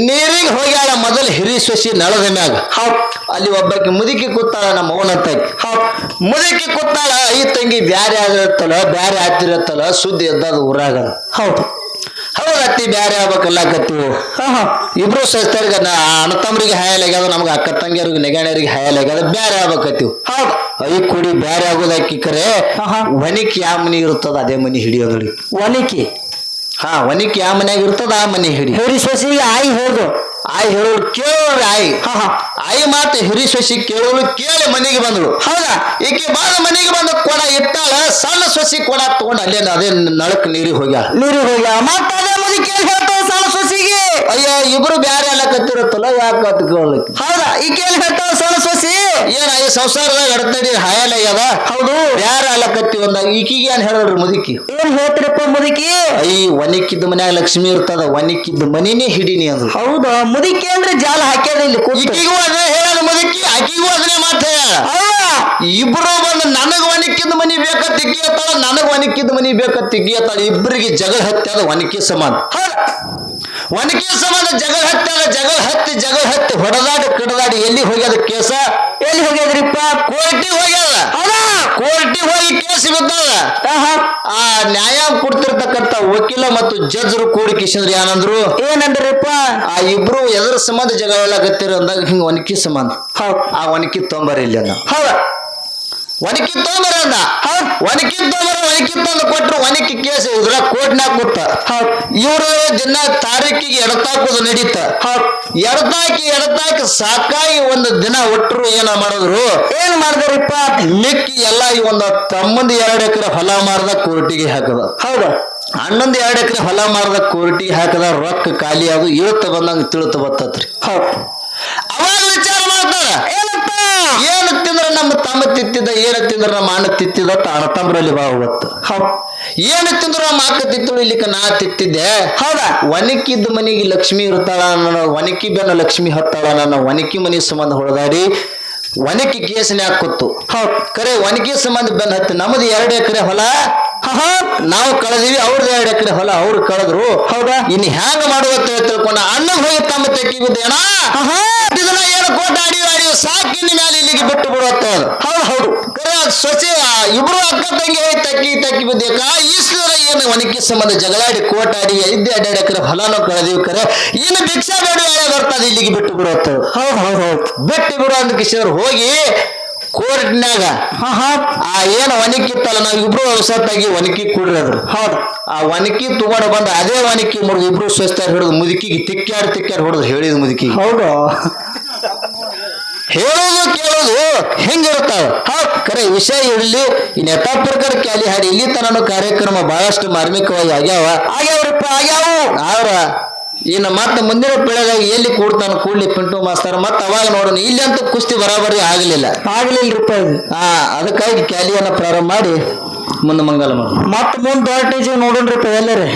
ನೀರಿಗೆ ಹೋಗ್ಯಾಳ ಮೊದಲು ಹಿರಿ ಸೊಸಿ ನಳದ ಮ್ಯಾಗ. ಅಲ್ಲಿ ಒಬ್ಬಾಕಿ ಮುದುಕಿ ಕೂತಾಳ ನಮ್ಮ ಅವನತ್ತಾಕಿ ಹೌದ್. ಮುದುಕಿ ಕೂತಾಳ ಈ ತಂಗಿ ಬ್ಯಾರೆ ಆಗಿರತ್ತಲ್ಲ ಬ್ಯಾರೆ ಆಗ್ತಿರತ್ತಲ್ಲ ಸುದ್ದಿ ಎದ್ದಾದ ಊರಾಗ ಹೌದು. ಹೌದು ಅತ್ತಿ ಬ್ಯಾರೆ ಆಗ್ಬೇಕಲ್ಲ ಕತ್ತೀವಿ ಇಬ್ರು ಸಸ್ತರಿಗೆ ಅಣ್ಣ ತಮ್ಮರಿಗೆ ಹಾಯಲಾಗ್ಯದ ನಮ್ಗೆ ಅಕ್ಕ ತಂಗಿಯರಿಗೆ ಹಾಯಲ್ ಹಾಯಲಾಗ್ಯದ ಬ್ಯಾರೆ ಆಗ್ಬೇಕತ್ತೀವಿ ಹೌದು. ಐ ಕೂಡಿ ಬ್ಯಾರೆ ಆಗೋದಕ್ಕಿ ಕರೆ. ಯಾವ ಮನಿ ಇರುತ್ತದ ಅದೇ ಮನಿ ಹಿಡಿಯೋದ್ರಿ ವನಿಕಿ ಹಾ ವನಿಕ್ ಯಾವ ಮನ್ಯಾಗ ಇರ್ತದ ಆ ಮನಿ ಹಿಡಿ. ಹೇಳಿ ಸೊಸಿಗೆ ಆಯಿ ಹೇಳ್ದು ಆಯ್ ಹೇಳೋಳು ಕೇಳೋರು ಆಯ್. ಆಯಿ ಮಾತು ಹಿರಿ ಸೊಸಿ ಕೇಳೋಳು ಕೇಳಿ ಮನೆಗೆ ಬಂದಳು. ಹೌದಾ? ಈಕೆ ಬಾಳ ಮನೆಗೆ ಬಂದ ಕೊಡ ಇಟ್ಟಾಳ ಸಣ್ಣ ಸೊಸಿ ಕೊಡ ತಗೊಂಡು ಅಲ್ಲೇ ಅದೇ ನಳಕ್ ನೀರಿಗೆ ಹೋಗ್ಯಾಳ. ನೀರಿಗೆ ಹೋಗ್ಯ ಮತ್ತೆ ಅದೇ ಮುದಿ ಹೇಳ್ತಾವ ಸಣ್ಣ ಸೊಸಿಗೆ. ಅಯ್ಯ ಇಬ್ರು ಬ್ಯಾರೆ ಅಲ್ಲ ಕತ್ತಿರತ್ತಲ್ಲ ಯಾಕೆ ಹೌದಾ? ಈ ಕೇಳಿ ಹೇಳ್ತಾವ ಸಣ್ಣ ಸೊಸಿ? ಏನ ಈ ಸಂಸಾರದಾಗ ಎಡತಡಿ ಹಾಯಲ್ಲ ಆಗ್ಯದ ಹೌದು. ಯಾರ ಅಲಕತ್ತಿ ಕತ್ತಿ ಒಂದಾಗ ಈಕಿಗೆ ಏನ್ ಹೇಳ್ರಿ ಮುದುಕಿ? ಏನ್ ಹೇಳ್ತಿರಪ್ಪ ಮುದುಕಿ? ಅಯ್ಯ ಒನಿಕ್ಕಿದ್ದ ಮನ್ಯಾಗ ಲಕ್ಷ್ಮಿ ಇರ್ತದ ಒನಿಕ್ಕಿದ್ದ ಮನಿನೇ ಹಿಡಿನಿ ಅಂದ್ರು. ಹೌದಾ ಮುದುಕಿ ಅಂದ್ರೆ ಜಾಲ ಹಾಕ್ಯಾರ ಇಲ್ಲಿ ಈಕಿಗೂ ಅದೇ ಹೇಳ ಮುದುಕಿ ಆಕಿಗೂ ಅದನ್ನೇ ಮಾತ ಇಬ್ರು ಬಂದು ನನಗ ಒನಿಕ್ಕಿದ ಮನಿ ಬೇಕ ತಿಕ್ಕಿಯತ್ತಾಳ ನನಗ ಒನಿಕ್ಕಿದ ಮನಿ ಬೇಕ ತಿಕ್ಕಿಯತ್ತಾಳ ಇಬ್ಬರಿಗೆ ಜಗಳ ಹತ್ಯಾದ ಒನಿಕೆ ಸಮಾನ ಒನಕೆ ಸಮಾನ ಜಗಳ ಹತ್ತಾಳ ಜಗಳ ಹತ್ತಿ ಜಗಳ ಹತ್ತಿ ಹೊಡೆದಾಡಿ ಕಡದಾಡಿ ಎಲ್ಲಿ ಹೋಗ್ಯದ ಕೇಸ ಎಲ್ಲಿ ಹೋಗ್ಯದ್ರಿಪ್ಪ? ಕೋರ್ಟಿ ಹೋಗ್ಯದ ಕೋರ್ಟಿ ಹೋಗಿ ಕೇಸ್ ಬಿದ್ದದ. ಆ ನ್ಯಾಯ ಕೊಡ್ತಿರ್ತಕ್ಕಂಥ ವಕೀಲ ಮತ್ತು ಜಜ್ರು ಕೂಡಿ ಕಿಶನ್ ಏನಂದ್ರು ಏನಂದ್ರಿಪ್ಪ? ಆ ಇಬ್ರು ಎದ್ರ ಸಂಬಂಧ ಜಗಳ ಅಂದಾಗ ಹಿಂಗ ಒನಕಿ ಸಂಬಂಧ. ಆ ಒನಕಿ ತೊಂಬರಿ ಇಲ್ಲ ಹೌದಾ? ಒಣಕಿ ತೊಂಬರಿ ಅಂದ. ಒಣಕಿ ತೊಂಬರ ಒನಕಿ ತಂದು ಕೊಟ್ರು ಒನಕಿ ಕೇಸ್ ಇದ್ರ ಕೋರ್ಟ್ನಾಗ ಕೊಟ್ಟ. ಹೌದ್. ಇವರು ದಿನ ತಾರೀಕಿಗೆ ಎಡತಾಕೋದು ನಡೀತ. ಹೌದ್. ಎಡತಾಕಿ ಎಡತಾಕಿ ಸಾಕಾಗಿ ಒಂದು ದಿನ ಒಟ್ಟರು ಏನ ಮಾಡಿದ್ರು? ಏನ್ ಮಾಡಿದ್ರಪ್ಪ? ಮಿಕ್ಕಿ ಎಲ್ಲ ಈ ಒಂದು ತಮ್ಮಂದು ಎರಡು ಎಕರೆ ಹೊಲ ಮಾರದ ಕೋರ್ಟಿಗೆ ಹಾಕದ. ಹೌದಾ. ಅಣ್ಣಂದು ಎರಡು ಎಕರೆ ಹೊಲ ಮಾರದ ಕೋರ್ಟಿಗೆ ಹಾಕದ ರೊಕ್ಕ ಖಾಲಿ ಅದು ಇಳುತ್ತ ಬಂದಂಗ ತಿಳುತ್ತ ಬತ್ತತ್ರಿ. ಹೌದ್. ಅವಾಗ ವಿಚಾರ ಏನು ತಮ್ಮ ತಿತ್ತಿದ ಏನ ತಿಂದ್ರ ನಮ್ಮ ಅಣ್ಣ ತಿತ್ತಿದ ತಾಣ ತಮ್ಮರಲ್ಲಿ ಬಾ ಹೋಗತ್ತ. ಹೌದ್. ಏನು ತಿಂದ್ರು ನಮ್ಮ ಅಕ್ಕ ತಿತ್ತಳು ಇಲ್ಲಿಕ ನಾ ತಿತ್ತಿದ್ದೆ. ಹೌದಾ? ಒನಕಿದ್ದ ಮನೆಗೆ ಲಕ್ಷ್ಮಿ ಇರ್ತಾಳ ನನ್ನ ಒನಕಿ ಬೆನ್ನ ಲಕ್ಷ್ಮಿ ಹತ್ತಾಳ ನನ್ನ ಒನಕಿ ಮನೆ ಸಂಬಂಧ ಹೊಡೆದಾಡಿ ಒನಕಿ ಕೇಸನ್ಯಾಗ ಕೂತು. ಹೌದ್. ಕರೆ ಒನಕಿ ಸಂಬಂಧ ಬೆನ್ನ ಹತ್ತಿ ನಮ್ಮದು ಎರಡು ಎಕರೆ ಹೊಲ ನಾವು ಕಳೆದಿವಿ ಅವ್ರದ್ದು ಎರಡು ಎಕರೆ ಹೊಲ ಅವ್ರು ಕಳೆದ್ರು. ಹೌದಾ? ಇನ್ನು ಹ್ಯಾಂಗ ಮಾಡುವಂತ ತಿಳ್ಕೊಂಡ ಅನ್ನ ಹೋಗಿ ತಮ್ಮ ತೆಕ್ಕಿ ಬಿದ್ದೇನಾ? ಆಹಾ. ಇದನ್ನ ಏನು ಕೋಟ ಆಡಿ ಆಡಿ ಸಾಕಿನ ಮೇಲೆ ಇಲ್ಲಿಗೆ ಬಿಟ್ಟು ಬಿಡುವಂತ ಹೌದು ಹೌದು. ಸೊಸೆ ಇಬ್ರು ಅಕ್ಕ ತಂಗಿ ಹೋಗಿ ತಕ್ಕಿ ತಕ್ಕಿ ಬಿದ್ದೇಕ? ಈಶ್ವರ ಏನು ಒಣಕಿ ಸಂಬಂಧ ಜಗಳಾಡಿ ಕೋಟಾಡಿ ಐದು ಎರಡು ಎಕರೆ ಹೊಲನೂ ಕಳೆದಿವಿ ಕರೆ. ಇನ್ನು ಭಿಕ್ಷಾ ಬೇಡ ಬರ್ತದೆ ಇಲ್ಲಿಗೆ ಬಿಟ್ಟು ಬಿಡುವಂತ ಹೌದು ಹೌದು ಹೌದು. ಬಿಟ್ಟು ಬಿಡುವಂತ ಕಿಶೋರ್ ಹೋಗಿ ಕೋರ್ಟ್ನಾಗ ಹಾ ಆ ಏನು ಒನಕಿತ್ತಲ್ಲ ನಾವು ಇಬ್ರು ಹೊಸತ್ತಾಗಿ ಕೊಡ್ರಿ ಅದ್ರ ಹೌದು. ಆ ಒನಕಿ ತಗೊಂಡು ಬಂದ ಅದೇ ಒನಕಿ ಮುರಿದು ಇಬ್ರು ಸ್ವಸ್ಥ ಹಿಡಿದು ಮುದುಕಿಗೆ ತಿಕ್ಕ್ಯಾಡ್ ತಿಕ್ಕ್ಯಾಡ್ ಹೊಡೆದು ಹೇಳಿದ ಮುದುಕಿ ಹೌದು. ಹೇಳೋದು ಕೇಳೋದು ಹೆಂಗಿರ್ತಾವ? ಹೌದ್. ಕರೆ ವಿಷಯ ಇರಲಿ ಇನ್ ಯಥಾ ಪ್ರಕಾರ ಕ್ಯಾಲಿ ಹಾಡಿ ಇಲ್ಲಿ ತನನು ಕಾರ್ಯಕ್ರಮ ಬಹಳಷ್ಟು ಮಾರ್ಮಿಕವಾಗಿ ಆಗ್ಯಾವ. ಆಗ್ಯಾವ್ರಪ್ಪ ಆಗ್ಯಾವ. ಆದ್ರ ಇನ್ನು ಮತ್ತೆ ಮುಂದಿನ ಪೀಳಿಗೆಗೆ ಎಲ್ಲಿ ಕೂಡ್ತಾನೆ ಕೂಡ್ಲಿ ಪಿಂಟು ಮಾಸ್ತಾರ ಮತ್ತೆ ಅವಾಗ ನೋಡೋಣ. ಇಲ್ಲಿ ಅಂತೂ ಕುಸ್ತಿ ಬರಾಬರಿ ಆಗಲಿಲ್ಲ. ಆಗ್ಲಿಲ್ರಿಪ್ಪ ರೂಪಾಯಿ ಆ ಅದಕ್ಕಾಗಿ ಕ್ಯಾಲಿಯನ್ನ ಪ್ರಾರಂಭ ಮಾಡಿ ಮುಂದೆ ಮಂಗಲ ಮಾಡೋಣ ಮತ್ತೆ ಮುಂದೆ ದೊಡ್ಡ ನೋಡೋಣ್ರಿಪ್ಪ ಎಲ್ಲರೇ.